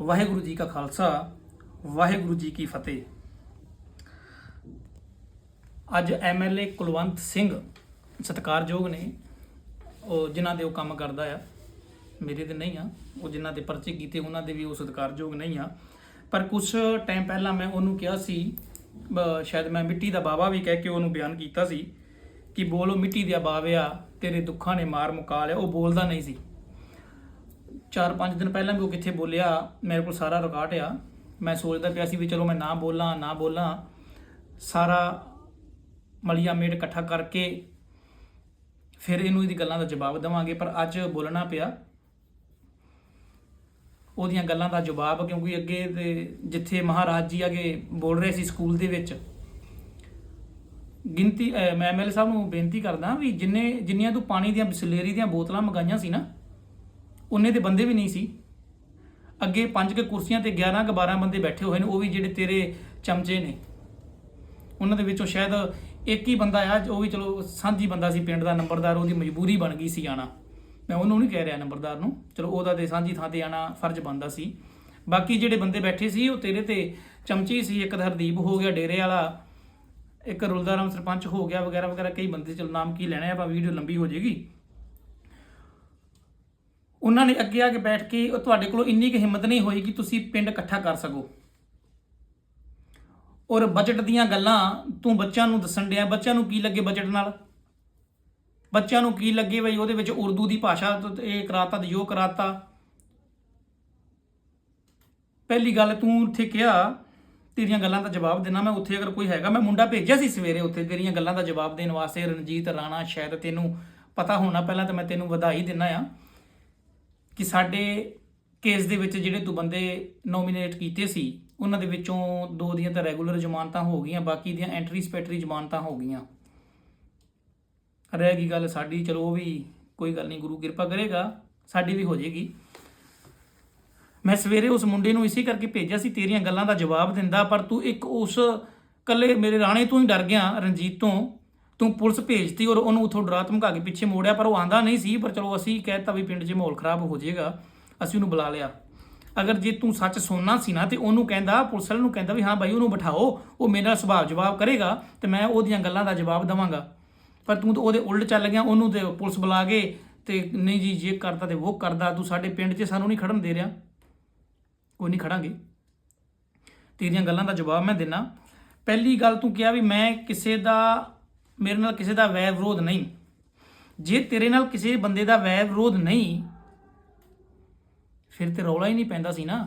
ਵਾਹਿਗੁਰੂ ਜੀ ਕਾ ਖਾਲਸਾ, ਵਾਹਿਗੁਰੂ ਜੀ ਕੀ ਫਤਿਹ। ਅੱਜ ਐਮਐਲਏ ਕੁਲਵੰਤ ਸਿੰਘ ਸਤਿਕਾਰਯੋਗ ਨੇ, ਉਹ ਜਿਨ੍ਹਾਂ ਦੇ ਉਹ ਕੰਮ ਕਰਦਾ ਆ, ਮੇਰੇ ਤੇ ਨਹੀਂ ਆ, ਉਹ ਜਿਨ੍ਹਾਂ ਦੇ ਪਰਚੇ ਕੀਤੇ ਉਹਨਾਂ ਦੇ ਵੀ ਉਹ ਸਤਿਕਾਰਯੋਗ ਨਹੀਂ ਆ। ਪਰ ਕੁਝ ਟਾਈਮ ਪਹਿਲਾਂ ਮੈਂ ਉਹਨੂੰ ਕਿਹਾ ਸੀ ਸ਼ਾਇਦ ਮੈਂ ਮਿੱਟੀ ਦਾ ਬਾਬਾ ਵੀ ਕਹਿ ਕੇ ਉਹਨੂੰ ਬਿਆਨ ਕੀਤਾ ਸੀ, ਕਿ ਬੋਲੋ ਮਿੱਟੀ ਦੇ ਬਾਵਿਆ ਤੇਰੇ ਦੁੱਖਾਂ ਨੇ ਮਾਰ ਮੁਕਾ ਲਿਆ ਉਹ ਬੋਲਦਾ ਨਹੀਂ ਸੀ। ਚਾਰ ਪੰਜ ਦਿਨ ਪਹਿਲਾਂ ਵੀ ਉਹ ਕਿੱਥੇ ਬੋਲਿਆ, ਮੇਰੇ ਕੋਲ ਸਾਰਾ ਰਿਕਾਰਡ ਆ। ਮੈਂ ਸੋਚਦਾ ਪਿਆ ਸੀ ਵੀ ਚਲੋ ਮੈਂ ਨਾ ਬੋਲਾਂ ਨਾ ਬੋਲਾਂ। ਸਾਰਾ ਮਲੀਆ ਮੇਟ ਇਕੱਠਾ ਕਰਕੇ ਫਿਰ ਇਹਨੂੰ ਇਹਦੀ ਗੱਲਾਂ ਦਾ ਜਵਾਬ ਦੇਵਾਂਗੇ, ਪਰ ਅੱਜ ਬੋਲਣਾ ਪਿਆ। ਉਹਦੀਆਂ ਗੱਲਾਂ ਦਾ ਜਵਾਬ, ਕਿਉਂਕਿ ਅੱਗੇ ਦੇ ਜਿੱਥੇ ਮਹਾਰਾਜ ਜੀ ਅੱਗੇ ਬੋਲ ਰਹੇ ਸੀ ਸਕੂਲ ਦੇ ਵਿੱਚ, ਗਿਣਤੀ, ਅਹ ਮੈਂ ਐਮਐਲਏ ਸਾਹਿਬ ਨੂੰ ਬੇਨਤੀ ਕਰਦਾ ਵੀ ਜਿੰਨੇ, ਜਿੰਨੀਆਂ ਤੂੰ ਪਾਣੀ ਦੀਆਂ, ਬਿਸਲੇਰੀ ਦੀਆਂ ਬੋਤਲਾਂ ਮੰਗਾਈਆਂ ਸੀ ਨਾ ਉਹਨੇ ਦੇ ਬੰਦੇ ਵੀ ਨਹੀਂ ਸੀ। ਅੱਗੇ ਪੰਜ ਕੇ ਕੁਰਸੀਆਂ ਤੇ 11 ਕਿ 12 ਬੰਦੇ ਬੈਠੇ ਹੋਏ ਨੇ, ਉਹ ਵੀ ਜਿਹੜੇ ਤੇਰੇ ਚਮਚੇ ਨੇ। ਉਹਨਾਂ ਦੇ ਵਿੱਚੋਂ ਸ਼ਾਇਦ ਇੱਕ ਹੀ ਬੰਦਾ ਆ ਉਹ ਵੀ ਚਲੋ ਸਾਂਝੀ ਬੰਦਾ ਸੀ, ਪਿੰਡ ਦਾ ਨੰਬਰਦਾਰ, ਉਹਦੀ ਮਜਬੂਰੀ ਬਣ ਗਈ ਸੀ ਆਣਾ। ਮੈਂ ਉਹਨੂੰ ਨਹੀਂ ਕਹਿ ਰਿਹਾ ਨੰਬਰਦਾਰ ਨੂੰ, ਚਲੋ ਉਹਦਾ ਤੇ ਸਾਂਝੀ ਥਾਂ ਤੇ ਆਣਾ ਫਰਜ਼ ਬੰਦਾ ਸੀ। ਬਾਕੀ ਜਿਹੜੇ ਬੰਦੇ ਬੈਠੇ ਸੀ, ਉਹ ਤੇਰੇ ਤੇ ਚਮਚੇ ਸੀ, ਇੱਕ ਤਾਂ ਹਰਦੀਪ ਹੋ ਗਿਆ, ਡੇਰੇ ਵਾਲਾ, ਇੱਕ ਰੁਲਦਾਰਾਮ ਸਰਪੰਚ ਹੋ ਗਿਆ, ਵਗੈਰਾ ਵਗੈਰਾ, ਕਈ ਬੰਦੇ, ਚਲ ਨਾਮ ਕੀ ਲੈਣਾ ਆ ਆਪਾਂ ਵੀਡੀਓ ਲੰਬੀ ਹੋ ਜਾਏਗੀ। ਉਹਨਾਂ ਨੇ ਅੱਗੇ ਆ ਕੇ ਬੈਠ ਕੇ ਉਹ ਤੁਹਾਡੇ ਕੋਲੋਂ ਇੰਨੀ ਕੁ ਹਿੰਮਤ ਨਹੀਂ ਹੋਈ ਕਿ ਤੁਸੀਂ ਪਿੰਡ ਇਕੱਠਾ ਕਰ ਸਕੋ। ਔਰ ਬਜਟ ਦੀਆਂ ਗੱਲਾਂ ਤੂੰ ਬੱਚਿਆਂ ਨੂੰ ਦੱਸਣ ਡਿਆ, ਬੱਚਿਆਂ ਨੂੰ ਕੀ ਲੱਗੇ ਬਜਟ ਨਾਲ? ਬੱਚਿਆਂ ਨੂੰ ਕੀ ਲੱਗੇ ਬਈ ਉਹਦੇ ਵਿੱਚ ਉਰਦੂ ਦੀ ਭਾਸ਼ਾ ਤੋਂ ਇਹ ਕਰਾਤਾ ਤੇ ਜੋ ਕਰਾਤਾ? ਪਹਿਲੀ ਗੱਲ ਤੂੰ ਉੱਥੇ ਕਿਹਾ, ਤੇਰੀਆਂ ਗੱਲਾਂ ਦਾ ਜਵਾਬ ਦੇਣਾ, ਮੈਂ ਉੱਥੇ ਅਗਰ ਕੋਈ ਹੈਗਾ, ਮੈਂ ਮੁੰਡਾ ਭੇਜਿਆ ਸੀ ਸਵੇਰੇ ਉੱਥੇ, ਤੇਰੀਆਂ ਗੱਲਾਂ ਦਾ ਜਵਾਬ ਦੇਣ ਵਾਸਤੇ ਰਣਜੀਤ, ਰਾਣਾ, ਸ਼ਾਇਦ ਤੈਨੂੰ ਪਤਾ ਹੋਣਾ ਪਹਿਲਾਂ ਤਾਂ ਮੈਂ ਤੈਨੂੰ ਵਧਾਈ ਦਿੰਨਾ ਆ। ਕਿ ਸਾਡੇ ਕੇਸ ਦੇ ਵਿੱਚ ਜਿਹੜੇ ਤੂੰ ਬੰਦੇ ਨੋਮੀਨੇਟ ਕੀਤੇ ਸੀ, ਉਹਨਾਂ ਦੇ ਵਿੱਚੋਂ ਦੋ ਦੀਆਂ ਤਾਂ ਰੈਗੂਲਰ ਜ਼ਮਾਨਤਾਂ ਹੋ ਗਈਆਂ, ਬਾਕੀ ਦੀਆਂ ਐਂਟਰੀ ਸਪੈਟਰੀ ਜ਼ਮਾਨਤਾਂ ਹੋ ਗਈਆਂ। ਰਹਿ ਗਈ ਗੱਲ ਸਾਡੀ, ਚਲੋ ਉਹ ਵੀ ਕੋਈ ਗੱਲ ਨਹੀਂ, ਗੁਰੂ ਕਿਰਪਾ ਕਰੇਗਾ, ਸਾਡੀ ਵੀ ਹੋ ਜਾਏਗੀ। ਮੈਂ ਸਵੇਰੇ ਉਸ ਮੁੰਡੇ ਨੂੰ ਇਸੇ ਕਰਕੇ ਭੇਜਿਆ ਸੀ, ਤੇਰੀਆਂ ਗੱਲਾਂ ਦਾ ਜਵਾਬ ਦਿੰਦਾ, ਪਰ ਤੂੰ ਇੱਕ ਉਸ ਕੱਲੇ ਮੇਰੇ ਰਾਣੇ ਤੋਂ ਹੀ ਡਰ ਗਿਆ, ਰਣਜੀਤ ਤੋਂ। ਤੂੰ ਪੁਲਿਸ ਭੇਜਤੀ ਔਰ ਉਹਨੂੰ ਉਥੋਂ ਡਰਾ ਧਮਕਾ ਕੇ ਪਿੱਛੇ ਮੋੜਿਆ, ਪਰ ਉਹ ਆਂਦਾ ਨਹੀਂ ਸੀ, ਪਰ ਚਲੋ ਅਸੀਂ ਕਹਿਤਾ ਵੀ ਪਿੰਡ 'ਚ ਮਾਹੌਲ ਖਰਾਬ ਹੋ ਜਾਏਗਾ, ਅਸੀਂ ਉਹਨੂੰ ਬੁਲਾ ਲਿਆ। ਅਗਰ ਜੇ ਤੂੰ ਸੱਚ ਸੁਣਨਾ ਸੀ ਨਾ, ਤੇ ਉਹਨੂੰ ਕਹਿੰਦਾ, ਪੁਲਿਸ ਵਾਲੇ ਨੂੰ ਕਹਿੰਦਾ ਵੀ ਹਾਂ ਬਾਈ ਉਹਨੂੰ ਬਿਠਾਓ, ਉਹ ਮੇਰਾ ਸੁਭਾਅ ਜਵਾਬ ਕਰੇਗਾ ਤੇ ਮੈਂ ਉਹਦੀਆਂ ਗੱਲਾਂ ਦਾ ਜਵਾਬ ਦਵਾਂਗਾ। ਪਰ ਤੂੰ ਤਾਂ ਉਹਦੇ ਉਲਟ ਚੱਲ ਗਿਆ, ਉਹਨੂੰ ਤੇ ਪੁਲਿਸ ਬੁਲਾ ਕੇ ਤੇ ਨਹੀਂ ਜੀ, ਜੇ ਕਰਦਾ ਤੇ ਉਹ ਕਰਦਾ, ਤੂੰ ਸਾਡੇ ਪਿੰਡ 'ਚ ਸਾਨੂੰ ਨਹੀਂ ਖੜਨ ਦੇ ਰਿਹਾ। ਕੋਈ ਨਹੀਂ ਖੜਾਂਗੇ। ਤੇਰੀਆਂ ਗੱਲਾਂ ਦਾ ਜਵਾਬ ਮੈਂ ਦਿੰਨਾ। ਪਹਿਲੀ ਗੱਲ ਤੂੰ ਕਿਹਾ ਵੀ ਮੈਂ ਕਿਸੇ ਦਾ ਮੇਰੇ ਨਾਲ ਕਿਸੇ ਦਾ ਵੈਰ ਵਿਰੋਧ ਨਹੀਂ। ਜੇ ਤੇਰੇ ਨਾਲ ਕਿਸੇ ਬੰਦੇ ਦਾ ਵੈਰ ਵਿਰੋਧ ਨਹੀਂ, ਫਿਰ ਤੇ ਰੌਲਾ ਹੀ ਨਹੀਂ ਪੈਂਦਾ ਸੀ ਨਾ।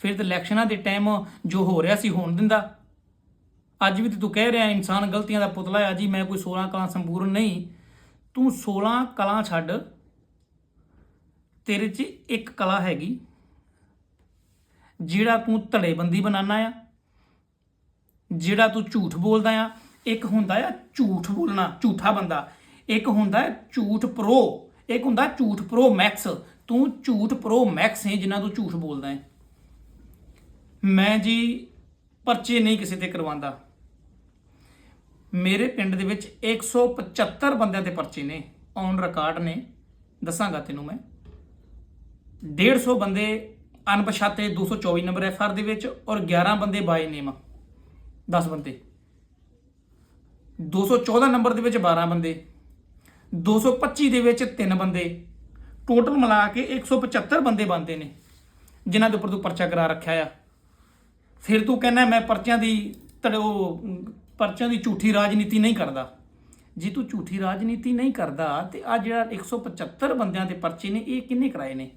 ਫਿਰ ਤੇ ਇਲੈਕਸ਼ਨਾਂ ਦੇ ਟਾਈਮ ਜੋ ਹੋ ਰਿਹਾ ਸੀ ਹੋਣ ਦਿੰਦਾ। ਅੱਜ ਵੀ ਤੇ ਤੂੰ ਕਹਿ ਰਿਹਾ ਇਨਸਾਨ ਗਲਤੀਆਂ ਦਾ ਪੁਤਲਾ ਹੈ ਜੀ, ਮੈਂ ਕੋਈ 16 ਕਲਾਂ ਸੰਪੂਰਨ ਨਹੀਂ। ਤੂੰ 16 ਕਲਾਂ ਛੱਡ। ਤੇਰੇ 'ਚ ਇੱਕ ਕਲਾ ਹੈਗੀ, ਜਿਹੜਾ ਤੂੰ ਧੜੇਬੰਦੀ ਬਣਾਉਣਾ ਆ, ਜਿਹੜਾ ਤੂੰ ਝੂਠ ਬੋਲਦਾ ਆ ਇੱਕ ਹੁੰਦਾ ਆ ਝੂਠ ਬੋਲਣਾ, ਝੂਠਾ ਬੰਦਾ। ਇੱਕ ਹੁੰਦਾ ਹੈ ਝੂਠ ਪ੍ਰੋ। ਇੱਕ ਹੁੰਦਾ ਝੂਠ ਪ੍ਰੋ ਮੈਕਸ। ਤੂੰ ਝੂਠ ਪ੍ਰੋ ਮੈਕਸ ਹੈ ਜਿੰਨਾ ਤੂੰ ਝੂਠ ਬੋਲਦਾ ਹੈ ਮੈਂ ਜੀ ਪਰਚੇ ਨਹੀਂ ਕਿਸੇ ਤੇ ਕਰਵਾਉਂਦਾ। ਮੇਰੇ ਪਿੰਡ ਦੇ ਵਿੱਚ 175 ਬੰਦਿਆਂ ਦੇ ਪਰਚੇ ਨੇ, ਔਨ ਰਿਕਾਰਡ ਨੇ। ਦੱਸਾਂਗਾ ਤੈਨੂੰ ਮੈਂ। 150 ਬੰਦੇ ਅਣਪਛਾਤੇ 224 ਨੰਬਰ ਐਫ ਆਰ ਦੇ ਵਿੱਚ ਔਰ 11 ਬੰਦੇ ਬਾਈ ਨੇਮ 10 ਬੰਦੇ। 214 ਨੰਬਰ ਦੇ ਵਿੱਚ 12 ਬੰਦੇ 225 ਦੇ ਵਿੱਚ 3 ਬੰਦੇ, ਟੋਟਲ ਮਿਲਾ ਕੇ 175 ਬੰਦੇ ਬਣਦੇ ਨੇ, ਜਿਨ੍ਹਾਂ ਦੇ ਉੱਪਰ ਤੂੰ ਪਰਚਾ ਕਰਾ ਰੱਖਿਆ ਆ। ਫਿਰ ਤੂੰ ਕਹਿੰਦਾ ਮੈਂ ਪਰਚਿਆਂ ਦੀ ਤੜ, ਪਰਚਿਆਂ ਦੀ ਝੂਠੀ ਰਾਜਨੀਤੀ ਨਹੀਂ ਕਰਦਾ। ਜੇ ਤੂੰ ਝੂਠੀ ਰਾਜਨੀਤੀ ਨਹੀਂ ਕਰਦਾ, ਤੇ ਆ ਜਿਹੜਾ 175 ਬੰਦਿਆਂ ਦੇ ਪਰਚੇ ਨੇ, ਇਹ ਕਿੰਨੇ ਕਰਾਏ ਨੇ?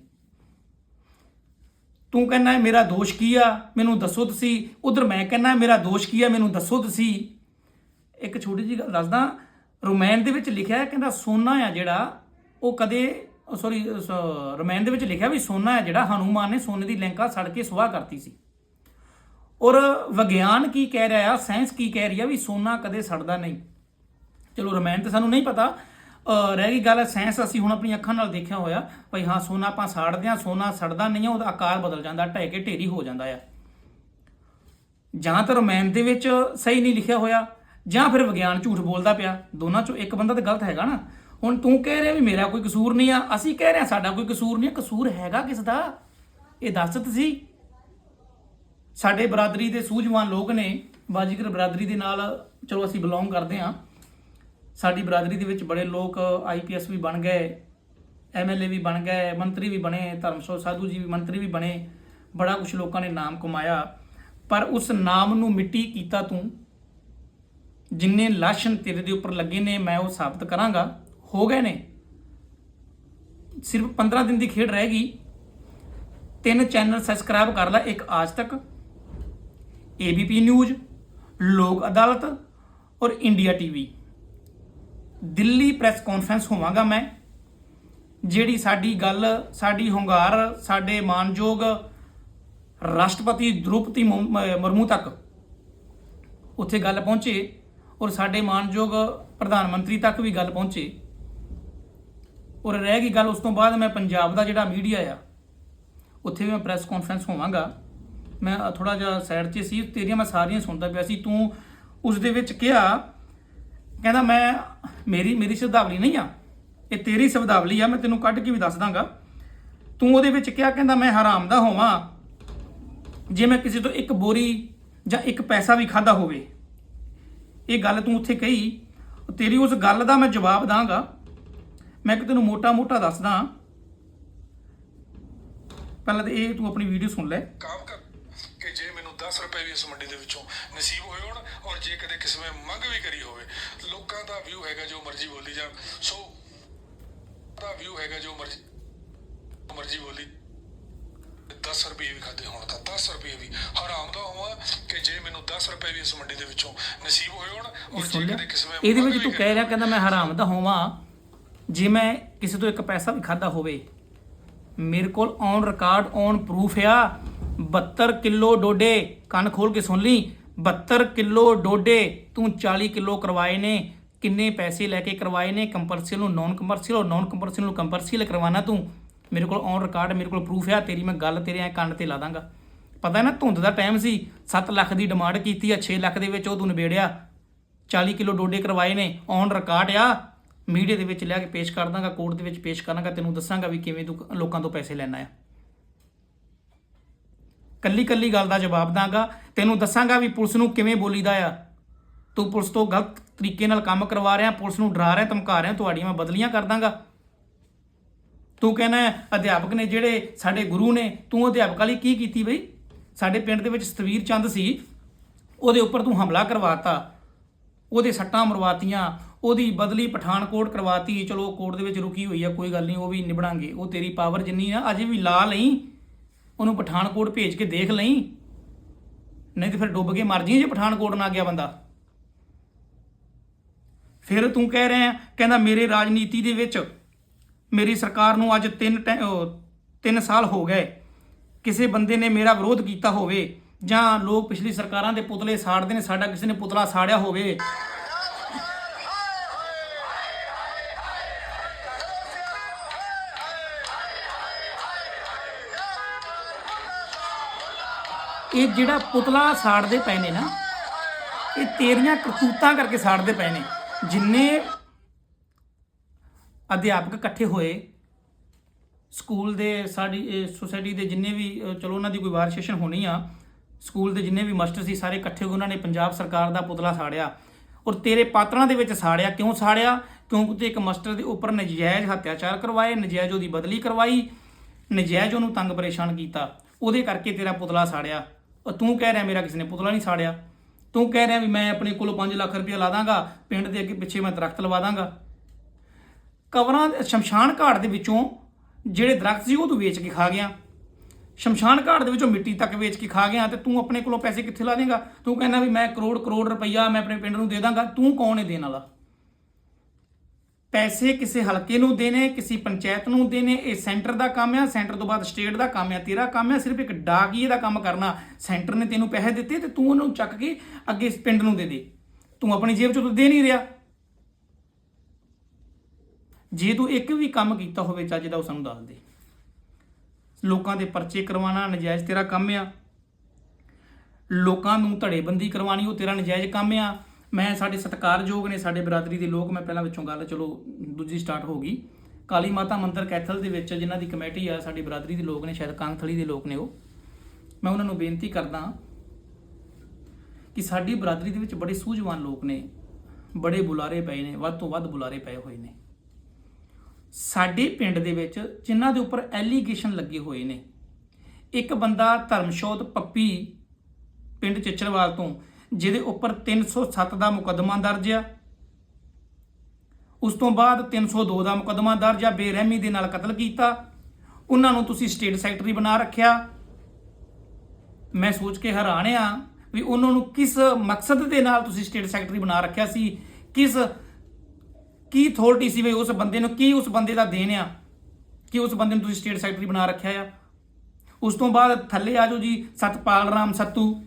ਤੂੰ ਕਹਿੰਦਾ ਮੇਰਾ ਦੋਸ਼ ਕੀ ਆ? ਮੈਨੂੰ ਦੱਸੋ ਤੁਸੀਂ। ਉਧਰ ਮੈਂ ਕਹਿੰਦਾ ਮੇਰਾ ਦੋਸ਼ ਕੀ ਆ? ਮੈਨੂੰ ਦੱਸੋ ਤੁਸੀਂ। ਇੱਕ ਛੋਟੀ ਜਿਹੀ ਗੱਲ ਦੱਸਦਾ ਰੋਮੈਨ ਦੇ ਵਿੱਚ ਲਿਖਿਆ ਹੈ, ਕਹਿੰਦਾ ਸੋਨਾ ਆ ਜਿਹੜਾ, ਉਹ ਕਦੇ ਸੌਰੀ ਰੋਮੈਨ ਦੇ ਵਿੱਚ ਲਿਖਿਆ ਵੀ ਸੋਨਾ ਹੈ ਜਿਹੜਾ, ਹਨੂਮਾਨ ਨੇ ਸੋਨੇ ਦੀ ਲੈਂਕਾ ਸੜ ਕੇ ਸੁਆਹ ਕਰਤੀ ਸੀ। ਔਰ ਵਿਗਿਆਨ ਕੀ ਕਹਿ ਰਿਹਾ ਆ, ਸਾਇੰਸ ਕੀ ਕਹਿ ਰਹੀ ਆ ਵੀ ਸੋਨਾ ਕਦੇ ਸੜਦਾ ਨਹੀਂ। ਚਲੋ ਰਮਾਇਣ ਤੇ ਸਾਨੂੰ ਨਹੀਂ ਪਤਾ ਰਹਿ ਗਈ ਗੱਲ ਸਾਇੰਸ, ਅਸੀਂ ਹੁਣ ਆਪਣੀ ਅੱਖਾਂ ਨਾਲ ਦੇਖਿਆ ਹੋਇਆ, ਭਈ ਹਾਂ ਸੋਨਾ ਆਪਾਂ ਸਾੜਦੇ ਆ ਸੋਨਾ ਸੜਦਾ ਨਹੀਂ ਆ, ਉਹਦਾ ਆਕਾਰ ਬਦਲ ਜਾਂਦਾ, ਢਹਿ ਕੇ ਢੇਰੀ ਹੋ ਜਾਂਦਾ ਆ। ਜਾਂ ਤਾਂ ਰਮਾਇਣ ਦੇ ਵਿੱਚ ਸਹੀ ਨਹੀਂ ਲਿਖਿਆ ਹੋਇਆ ਜਾਂ ਫਿਰ ਵਿਗਿਆਨ ਝੂਠ ਬੋਲਦਾ ਪਿਆ, ਦੋਨਾਂ ਚੋਂ ਇੱਕ ਬੰਦਾ ਤਾਂ ਗਲਤ ਹੈਗਾ ਨਾ। ਹੁਣ ਤੂੰ ਕਹਿ ਰਿਹਾ ਵੀ ਮੇਰਾ ਕੋਈ ਕਸੂਰ ਨਹੀਂ ਆ, ਅਸੀਂ ਕਹਿ ਰਹੇ ਆ ਸਾਡਾ ਕੋਈ ਕਸੂਰ ਨਹੀਂ ਕਸੂਰ ਹੈਗਾ ਕਿਸ ਦਾ? ਇਹ ਦੱਸ ਸੀ ਸਾਡੇ ਬਰਾਦਰੀ ਦੇ ਸੂਝਵਾਨ ਲੋਕ ਨੇ, ਬਾਜੀਗਰ ਬਰਾਦਰੀ ਦੇ ਨਾਲ, ਚਲੋ ਅਸੀਂ ਬਿਲੋਂਗ ਕਰਦੇ ਹਾਂ। ਸਾਡੀ ਬਰਾਦਰੀ ਦੇ ਵਿੱਚ ਬੜੇ ਲੋਕ ਆਈਪੀਐਸ ਵੀ ਬਣ ਗਏ ਐਮਐਲਏ ਵੀ ਬਣ ਗਏ, ਮੰਤਰੀ ਵੀ ਬਣੇ ਧਰਮਸ਼ੋਰ ਸਾਧੂ ਜੀ ਵੀ ਮੰਤਰੀ ਵੀ ਬਣੇ, ਬੜਾ ਕੁਝ ਲੋਕਾਂ ਨੇ ਨਾਮ ਕਮਾਇਆ। ਪਰ ਉਸ ਨਾਮ ਨੂੰ ਮਿੱਟੀ ਕੀਤਾ ਤੂੰ ਜਿੰਨੇ ਲਾਸ਼ਨ ਤੇਰੇ ਦੇ ਉੱਪਰ ਲੱਗੇ ਨੇ, ਮੈਂ ਉਹ ਸਾਬਤ ਕਰਾਂਗਾ। ਹੋ ਗਏ ਨੇ। ਸਿਰਫ 15 ਦਿਨ ਦੀ ਖੇਡ ਰਹਿ ਗਈ। ਤਿੰਨ ਚੈਨਲ ਸਬਸਕ੍ਰਾਈਬ ਕਰ ਲੈ ਇੱਕ ਆਜ ਤੱਕ। ਏਬੀਪੀ ਨਿਊਜ਼, ਲੋਕ ਅਦਾਲਤ ਔਰ India TV Delhi press conference ਹੋਵਾਂਗਾ ਮੈਂ, ਜਿਹੜੀ ਸਾਡੀ ਗੱਲ, ਸਾਡੀ ਹੁੰਗਾਰ, ਸਾਡੇ ਮਾਨਯੋਗ ਰਾਸ਼ਟਰਪਤੀ ਦ੍ਰੋਪਦੀ ਮੁਰਮੂ ਤੱਕ ਉੱਥੇ ਗੱਲ ਪਹੁੰਚੇ। ਔਰ ਸਾਡੇ ਮਾਨਯੋਗ ਪ੍ਰਧਾਨ ਮੰਤਰੀ ਤੱਕ ਵੀ ਗੱਲ ਪਹੁੰਚੇ। ਔਰ ਰਹਿ ਗਈ ਗੱਲ ਉਸ ਤੋਂ ਬਾਅਦ ਮੈਂ ਪੰਜਾਬ ਦਾ ਜਿਹੜਾ ਮੀਡੀਆ ਆ, ਉੱਥੇ ਵੀ ਮੈਂ ਪ੍ਰੈਸ ਕਾਨਫਰੰਸ ਹੋਵਾਂਗਾ। ਮੈਂ ਥੋੜਾ ਜਿਹਾ ਸਾਈਡ 'ਚ ਸੀ, ਤੇਰੀਆਂ ਮੈਂ ਸਾਰੀਆਂ ਸੁਣਦਾ ਪਿਆ ਸੀ। ਤੂੰ ਉਸ ਦੇ ਵਿੱਚ ਕਿਹਾ, ਕਹਿੰਦਾ ਮੈਂ, ਮੇਰੀ ਮੇਰੀ ਸ਼ਬਦਾਵਲੀ ਨਹੀਂ ਆ, ਇਹ ਤੇਰੀ ਸ਼ਬਦਾਵਲੀ ਆ, ਮੈਂ ਤੈਨੂੰ ਕੱਢ ਕੇ ਵੀ ਦੱਸ ਦਾਂਗਾ। ਤੂੰ ਉਹਦੇ ਵਿੱਚ ਕਿਹਾ, ਕਹਿੰਦਾ ਮੈਂ ਹਰਾਮ ਦਾ ਹੋਵਾਂ, ਜੇ ਮੈਂ ਕਿਸੇ ਤੋਂ ਇੱਕ ਬੋਰੀ ਜਾਂ ਇੱਕ ਪੈਸਾ ਵੀ ਖਾਦਾ ਹੋਵੇ। ਇਹ ਗੱਲ ਤੂੰ ਉੱਥੇ ਕਹੀ, ਤੇਰੀ ਉਸ ਗੱਲ ਦਾ ਮੈਂ ਜਵਾਬ ਦਾਂਗਾ। ਮੈਂ ਕਿ ਤੈਨੂੰ ਮੋਟਾ-ਮੋਟਾ ਦੱਸਦਾ। ਪਹਿਲਾਂ ਤਾਂ ਇਹ ਤੂੰ ਆਪਣੀ ਵੀਡੀਓ ਸੁਣ ਲੈ। ਕੰਮ ਕਰ, ਕਿ ਜੇ ਮੈਨੂੰ 10 ਰੁਪਏ ਵੀ ਇਸ ਮੰਡੀ ਦੇ ਵਿੱਚੋਂ ਨਸੀਬ ਹੋਏ ਹੋਣ, ਔਰ ਜੇ ਕਦੇ ਕਿਸੇ ਨੇ ਮੰਗ ਵੀ ਕਰੀ ਹੋਵੇ, ਲੋਕਾਂ ਦਾ ਵਿਊ ਹੈਗਾ ਜੋ ਮਰਜ਼ੀ ਬੋਲੀ ਜਾਣ। ਸੋ, ਦਾ ਵਿਊ ਹੈਗਾ ਜੋ ਮਰਜ਼ੀ ਮਰਜ਼ੀ ਬੋਲੀ 10 ਰੁਪਏ ਵੀ ਖਾਦੇ ਹੋਣ ਤਾਂ 10 ਰੁਪਏ ਵੀ। ਹਰਾਮ ਦਾ ਹੋਵਾਂ ਕਿ ਜੇ ਮੈਨੂੰ 10 ਰੁਪਏ ਵੀ ਇਸ ਮੰਡੀ ਦੇ ਵਿੱਚੋਂ ਨਸੀਬ ਹੋਏ ਹੋਣ ਔਰ ਜੇ ਕਦੇ ਕਿਸੇ ਨੇ ਇਹਦੇ ਵਿੱਚ ਵੀ ਤੂੰ ਕਹਿ ਰਿਹਾ ਕਹਿੰਦਾ ਮੈਂ ਹਰਾਮ ਦਾ ਹੋਵਾਂ ਜੇ ਮੈਂ ਕਿਸੇ ਤੋਂ ਇੱਕ ਪੈਸਾ ਵੀ ਖਾਦਾ ਹੋਵੇ ਮੇਰੇ ਕੋਲ ਔਨ ਰਿਕਾਰਡ ਔਨ ਪ੍ਰੂਫ ਆ। 72 ਕਿਲੋ ਡੋਡੇ ਕੰਨ ਖੋਲ ਕੇ ਸੁਣ ਲਈ। 72 ਕਿਲੋ ਡੋਡੇ ਤੂੰ 40 ਕਿਲੋ ਕਰਵਾਏ ਨੇ ਕਿੰਨੇ ਪੈਸੇ ਲੈ ਕੇ ਕਰਵਾਏ ਨੇ ਕੰਪਰਸੀਅਲ ਨੂੰ ਨਾਨ ਕੰਪਰਸੀਅਲ ਔਰ ਨਾਨ ਕੰਪਰਸੀਅਲ ਨੂੰ ਕੰਪਰਸੀਅਲ ਕਰਵਾਣਾ ਤੂੰ। ਮੇਰੇ ਕੋਲ ਔਨ ਰਿਕਾਰਡ ਮੇਰੇ ਕੋਲ ਪ੍ਰੂਫ ਆ, ਤੇਰੀ ਮੈਂ ਗੱਲ ਤੇਰੇ ਐ ਕੰਨ ਤੇ ਲਾ ਦਾਂਗਾ। ਪਤਾ ਨਾ ਧੁੰਦ ਦਾ ਟਾਈਮ ਸੀ 7 ਲੱਖ ਦੀ ਡਿਮਾਂਡ ਕੀਤੀ ਆ 6 ਲੱਖ ਦੇ ਵਿੱਚ ਉਹ ਤੂੰ ਨਿਬੇੜਿਆ। 40 ਕਿਲੋ ਡੋਡੇ ਕਰਵਾਏ ਨੇ ਔਨ ਰਿਕਾਰਡ ਆ। ਮੀਡੀਆ ਦੇ ਵਿੱਚ ਲਿਆ ਕੇ ਪੇਸ਼ ਕਰ ਦਾਂਗਾ ਕੋਰਟ ਦੇ ਵਿੱਚ ਪੇਸ਼ ਕਰਾਂਗਾ ਤੈਨੂੰ ਦੱਸਾਂਗਾ ਵੀ ਕਿਵੇਂ ਤੂੰ ਲੋਕਾਂ ਤੋਂ ਪੈਸੇ ਲੈਣਾ ਆ। ਕੱਲੀ ਕੱਲੀ ਗੱਲ ਦਾ ਜਵਾਬ ਦਾਂਗਾ, ਤੈਨੂੰ ਦੱਸਾਂਗਾ ਵੀ ਪੁਲਿਸ ਨੂੰ ਕਿਵੇਂ ਬੋਲੀਦਾ ਆ। ਤੂੰ ਪੁਲਿਸ ਤੋਂ ਗਲਤ ਤਰੀਕੇ ਨਾਲ ਕੰਮ ਕਰਵਾ ਰਿਹਾ, ਪੁਲਿਸ ਨੂੰ ਡਰਾ ਰਿਹਾ, ਧਮਕਾ ਰਿਹਾ, ਤੁਹਾਡੀਆਂ ਮੈਂ ਬਦਲੀਆਂ ਕਰ ਦਾਂਗਾ। ਤੂੰ ਕਹਿੰਦਾ ਅਧਿਆਪਕ ਨੇ ਜਿਹੜੇ ਸਾਡੇ ਗੁਰੂ ਨੇ, ਤੂੰ ਅਧਿਆਪਕਾਂ ਲਈ ਕੀ ਕੀਤੀ ਬਈ? ਸਾਡੇ ਪਿੰਡ ਦੇ ਵਿੱਚ ਸਤਵੀਰ ਚੰਦ ਸੀ, ਉਹਦੇ ਉੱਪਰ ਤੂੰ ਹਮਲਾ ਕਰਵਾਤਾ। ਉਹਦੇ ਸੱਟਾਂ ਮਰਵਾਤੀਆਂ, ਉਹਦੀ ਬਦਲੀ ਪਠਾਨਕੋਟ ਕਰਵਾਤੀ। ਚਲੋ, ਕੋਰਟ ਦੇ ਵਿੱਚ ਰੁਕੀ ਹੋਈ ਆ, ਕੋਈ ਗੱਲ ਨਹੀਂ, ਉਹ ਵੀ ਨਿਬੜਾਂਗੇ ਉਹ ਤੇਰੀ ਪਾਵਰ ਜਿੰਨੀ ਆ, ਅਜੇ ਵੀ ਲਾ ਲਈ। ਉਹਨੂੰ ਪਠਾਨਕੋਟ ਭੇਜ ਕੇ ਦੇਖ ਲਈ। ਨਹੀਂ ਤੇ ਫਿਰ ਡੁੱਬ ਕੇ ਮਰ ਜੀ ਜੇ ਪਠਾਨਕੋਟ ਨਾ ਗਿਆ ਬੰਦਾ। ਫਿਰ ਤੂੰ ਕਹਿ ਰਿਹਾ ਕਹਿੰਦਾ ਮੇਰੇ ਰਾਜਨੀਤੀ ਦੇ ਵਿੱਚ ਮੇਰੀ ਸਰਕਾਰ ਨੂੰ ਅੱਜ 3 3 ਸਾਲ ਹੋ ਗਏ। ਕਿਸੇ ਬੰਦੇ ਨੇ ਮੇਰਾ ਵਿਰੋਧ ਕੀਤਾ ਹੋਵੇ ਜਾਂ ਲੋਕ ਪਿਛਲੀ ਸਰਕਾਰਾਂ ਦੇ ਪੁਤਲੇ ਸਾੜਦੇ ਨੇ, ਸਾਡਾ ਕਿਸੇ ਨੇ ਪੁਤਲਾ ਸਾੜਿਆ ਹੋਵੇ। ਇਹ ਜਿਹੜਾ ਪੁਤਲਾ ਸਾੜਦੇ ਪਏ ਨੇ ਨਾ, ਇਹ ਤੇਰੀਆਂ ਕਰਤੂਤਾਂ ਕਰਕੇ ਸਾੜਦੇ ਪਏ ਨੇ। ਜਿੰਨੇ ਅਧਿਆਪਕ ਇਕੱਠੇ ਹੋਏ, ਸਕੂਲ ਦੇ ਸਾਡੀ ਸੁਸਾਇਟੀ ਦੇ ਜਿੰਨੇ ਵੀ ਚਲੋ ਉਹਨਾਂ ਦੀ ਕੋਈ ਵਾਰ ਸੈਸ਼ਨ ਹੋਣੀ ਆ, ਸਕੂਲ ਦੇ ਜਿੰਨੇ ਵੀ ਮਾਸਟਰ ਸੀ ਸਾਰੇ ਇਕੱਠੇ ਹੋ ਉਹਨਾਂ ਨੇ ਪੰਜਾਬ ਸਰਕਾਰ ਦਾ ਪੁਤਲਾ ਸਾੜਿਆ। ਔਰ ਤੇਰੇ ਪਾਤਰਾਂ ਦੇ ਵਿੱਚ ਸਾੜਿਆ, ਕਿਉਂ ਸਾੜਿਆ? ਕਿਉਂਕਿ ਤੇ ਇੱਕ ਮਾਸਟਰ ਦੇ ਉੱਪਰ ਨਜਾਇਜ਼ ਹੱਤਿਆਚਾਰ ਕਰਵਾਏ, ਨਜਾਇਜ਼ ਉਹਦੀ ਬਦਲੀ ਕਰਵਾਈ, ਨਜਾਇਜ਼ ਉਹਨੂੰ ਤੰਗ ਪਰੇਸ਼ਾਨ ਕੀਤਾ। ਉਹਦੇ ਕਰਕੇ ਤੇਰਾ ਪੁਤਲਾ ਸਾੜਿਆ। ਔਰ ਤੂੰ ਕਹਿ ਰਿਹਾ ਮੇਰਾ ਕਿਸੇ ਨੇ ਪੁਤਲਾ ਨਹੀਂ ਸਾੜਿਆ। ਤੂੰ ਕਹਿ ਰਿਹਾ ਵੀ ਮੈਂ ਆਪਣੇ ਕੋਲੋਂ 5 ਲੱਖ ਰੁਪਏ ਲਾ ਦਾਂਗਾ, ਪਿੰਡ ਦੇ ਅੱਗੇ ਪਿੱਛੇ ਮੈਂ ਦਰਖਤ ਲਵਾ ਦਾਂਗਾ। ਕਬਰਾਂ ਸ਼ਮਸ਼ਾਨ ਘਾਟ ਦੇ ਵਿੱਚੋਂ ਜਿਹੜੇ ਦਰਖਤ ਸੀ ਉਹ ਤੂੰ ਵੇਚ ਕੇ ਖਾ ਗਿਆ। ਸ਼ਮਸ਼ਾਨ ਘਾਟ ਦੇ ਵਿੱਚੋਂ ਮਿੱਟੀ ਤੱਕ ਵੇਚ ਕੇ ਖਾ ਗਿਆ ਤੇ ਤੂੰ ਆਪਣੇ ਕੋਲੋਂ ਪੈਸੇ ਕਿੱਥੇ ਲਾ ਦੇਗਾ? ਤੂੰ ਕਹਿੰਦਾ ਵੀ ਮੈਂ ਕਰੋੜ ਕਰੋੜ ਰੁਪਈਆ ਮੈਂ ਆਪਣੇ ਪਿੰਡ ਨੂੰ ਦੇ ਦਾਂਗਾ। ਤੂੰ ਕੌਣ ਹੈ ਦੇਣ ਵਾਲਾ? ਪੈਸੇ ਕਿਸੇ ਹਲਕੇ ਨੂੰ ਦੇਣੇ, ਕਿਸੇ ਪੰਚਾਇਤ ਨੂੰ ਦੇਣੇ, ਇਹ ਸੈਂਟਰ ਦਾ ਕੰਮ ਆ, ਸੈਂਟਰ ਤੋਂ ਬਾਅਦ ਸਟੇਟ ਦਾ ਕੰਮ ਆ, ਤੇਰਾ ਕੰਮ ਆ, ਸਿਰਫ ਇੱਕ ਡਾਕੀਏ ਦਾ ਕੰਮ ਕਰਨਾ। ਸੈਂਟਰ ਨੇ ਤੈਨੂੰ ਪੈਸੇ ਦਿੱਤੇ ਤੇ ਤੂੰ ਉਹਨੂੰ ਚੱਕ ਕੇ ਅੱਗੇ ਪਿੰਡ ਨੂੰ ਦੇ ਦੇ। ਤੂੰ ਆਪਣੀ ਜੇਬ ਚੋਂ ਤੂੰ ਦੇ ਨਹੀਂ ਰਿਹਾ। ਜੇ ਤੂੰ ਇੱਕ ਵੀ ਕੰਮ ਕੀਤਾ ਹੋਵੇ ਚੱਜ ਦਾ, ਉਹ ਸਾਨੂੰ ਦੱਸ ਦੇ। ਲੋਕਾਂ ਦੇ ਪਰਚੇ ਕਰਵਾਉਣਾ, ਨਜਾਇਜ਼ ਤੇਰਾ ਕੰਮ ਆ। ਲੋਕਾਂ ਨੂੰ ਧੜੇਬੰਦੀ ਕਰਵਾਣੀ ਉਹ ਤੇਰਾ ਨਜਾਇਜ਼ ਕੰਮ ਆ। ਮੈਂ ਸਾਡੇ ਸਤਿਕਾਰਯੋਗ ਨੇ, ਸਾਡੇ ਬਰਾਦਰੀ ਦੇ ਲੋਕ, ਮੈਂ ਪਹਿਲਾਂ ਵਿੱਚੋਂ ਗੱਲ, ਚਲੋ, ਦੂਜੀ ਸਟਾਰਟ ਹੋ ਗਈ। ਕਾਲੀ ਮਾਤਾ ਮੰਦਿਰ ਕੈਥਲ ਦੇ ਵਿੱਚ, ਜਿਨ੍ਹਾਂ ਦੀ ਕਮੇਟੀ ਆ, ਸਾਡੀ ਬਰਾਦਰੀ ਦੇ ਲੋਕ ਨੇ, ਸ਼ਾਇਦ ਕਾਂਗਥਲੀ ਦੇ ਲੋਕ ਨੇ ਉਹ। ਮੈਂ ਉਹਨਾਂ ਨੂੰ ਬੇਨਤੀ ਕਰਦਾ ਕਿ ਸਾਡੀ ਬਰਾਦਰੀ ਦੇ ਵਿੱਚ ਬੜੇ ਸੂਝਵਾਨ ਲੋਕ ਨੇ, ਬੜੇ ਬੁਲਾਰੇ ਪਏ ਨੇ, ਵੱਧ ਤੋਂ ਵੱਧ ਬੁਲਾਰੇ ਪਏ ਹੋਏ ਨੇ। ਸਾਡੇ ਪਿੰਡ ਦੇ ਵਿੱਚ ਜਿਨ੍ਹਾਂ ਦੇ ਉੱਪਰ ਐਲੀਗੇਸ਼ਨ ਲੱਗੇ ਹੋਏ ਨੇ। ਇੱਕ ਬੰਦਾ ਧਰਮਸ਼ੋਧ ਪੱਪੀ ਪਿੰਡ ਚਿੱਚਰਵਾਲ ਤੋਂ, ਜਿਹਦੇ ਉੱਪਰ 307 ਦਾ ਮੁਕੱਦਮਾ ਦਰਜ ਆ। ਉਸ ਤੋਂ ਬਾਅਦ 302 ਦਾ ਮੁਕੱਦਮਾ ਦਰਜ ਆ, ਬੇਰਹਿਮੀ ਦੇ ਨਾਲ ਕਤਲ ਕੀਤਾ। ਉਹਨਾਂ ਨੂੰ ਤੁਸੀਂ ਸਟੇਟ ਸੈਕਟਰੀ ਬਣਾ ਰੱਖਿਆ। ਮੈਂ ਸੋਚ ਕੇ ਹੈਰਾਨ ਆ ਵੀ ਉਹਨਾਂ ਨੂੰ ਕਿਸ ਮਕਸਦ ਦੇ ਨਾਲ ਤੁਸੀਂ ਸਟੇਟ ਸੈਕਟਰੀ ਬਣਾ ਰੱਖਿਆ ਸੀ? ਕਿਸ ਕੀ ਅਥਾਰਟੀ ਸੀ ਵੀ ਉਸ ਬੰਦੇ ਨੂੰ? ਕੀ ਉਸ ਬੰਦੇ ਦਾ ਦੇਣ ਆ? ਕਿ ਉਸ ਬੰਦੇ ਨੂੰ ਤੁਸੀਂ ਸਟੇਟ ਸੈਕਟਰੀ ਬਣਾ ਰੱਖਿਆ ਆ? ਉਸ ਤੋਂ ਬਾਅਦ ਥੱਲੇ ਆ ਜਾਓ ਜੀ, ਸਤਪਾਲ ਰਾਮ ਸੱਤੂ।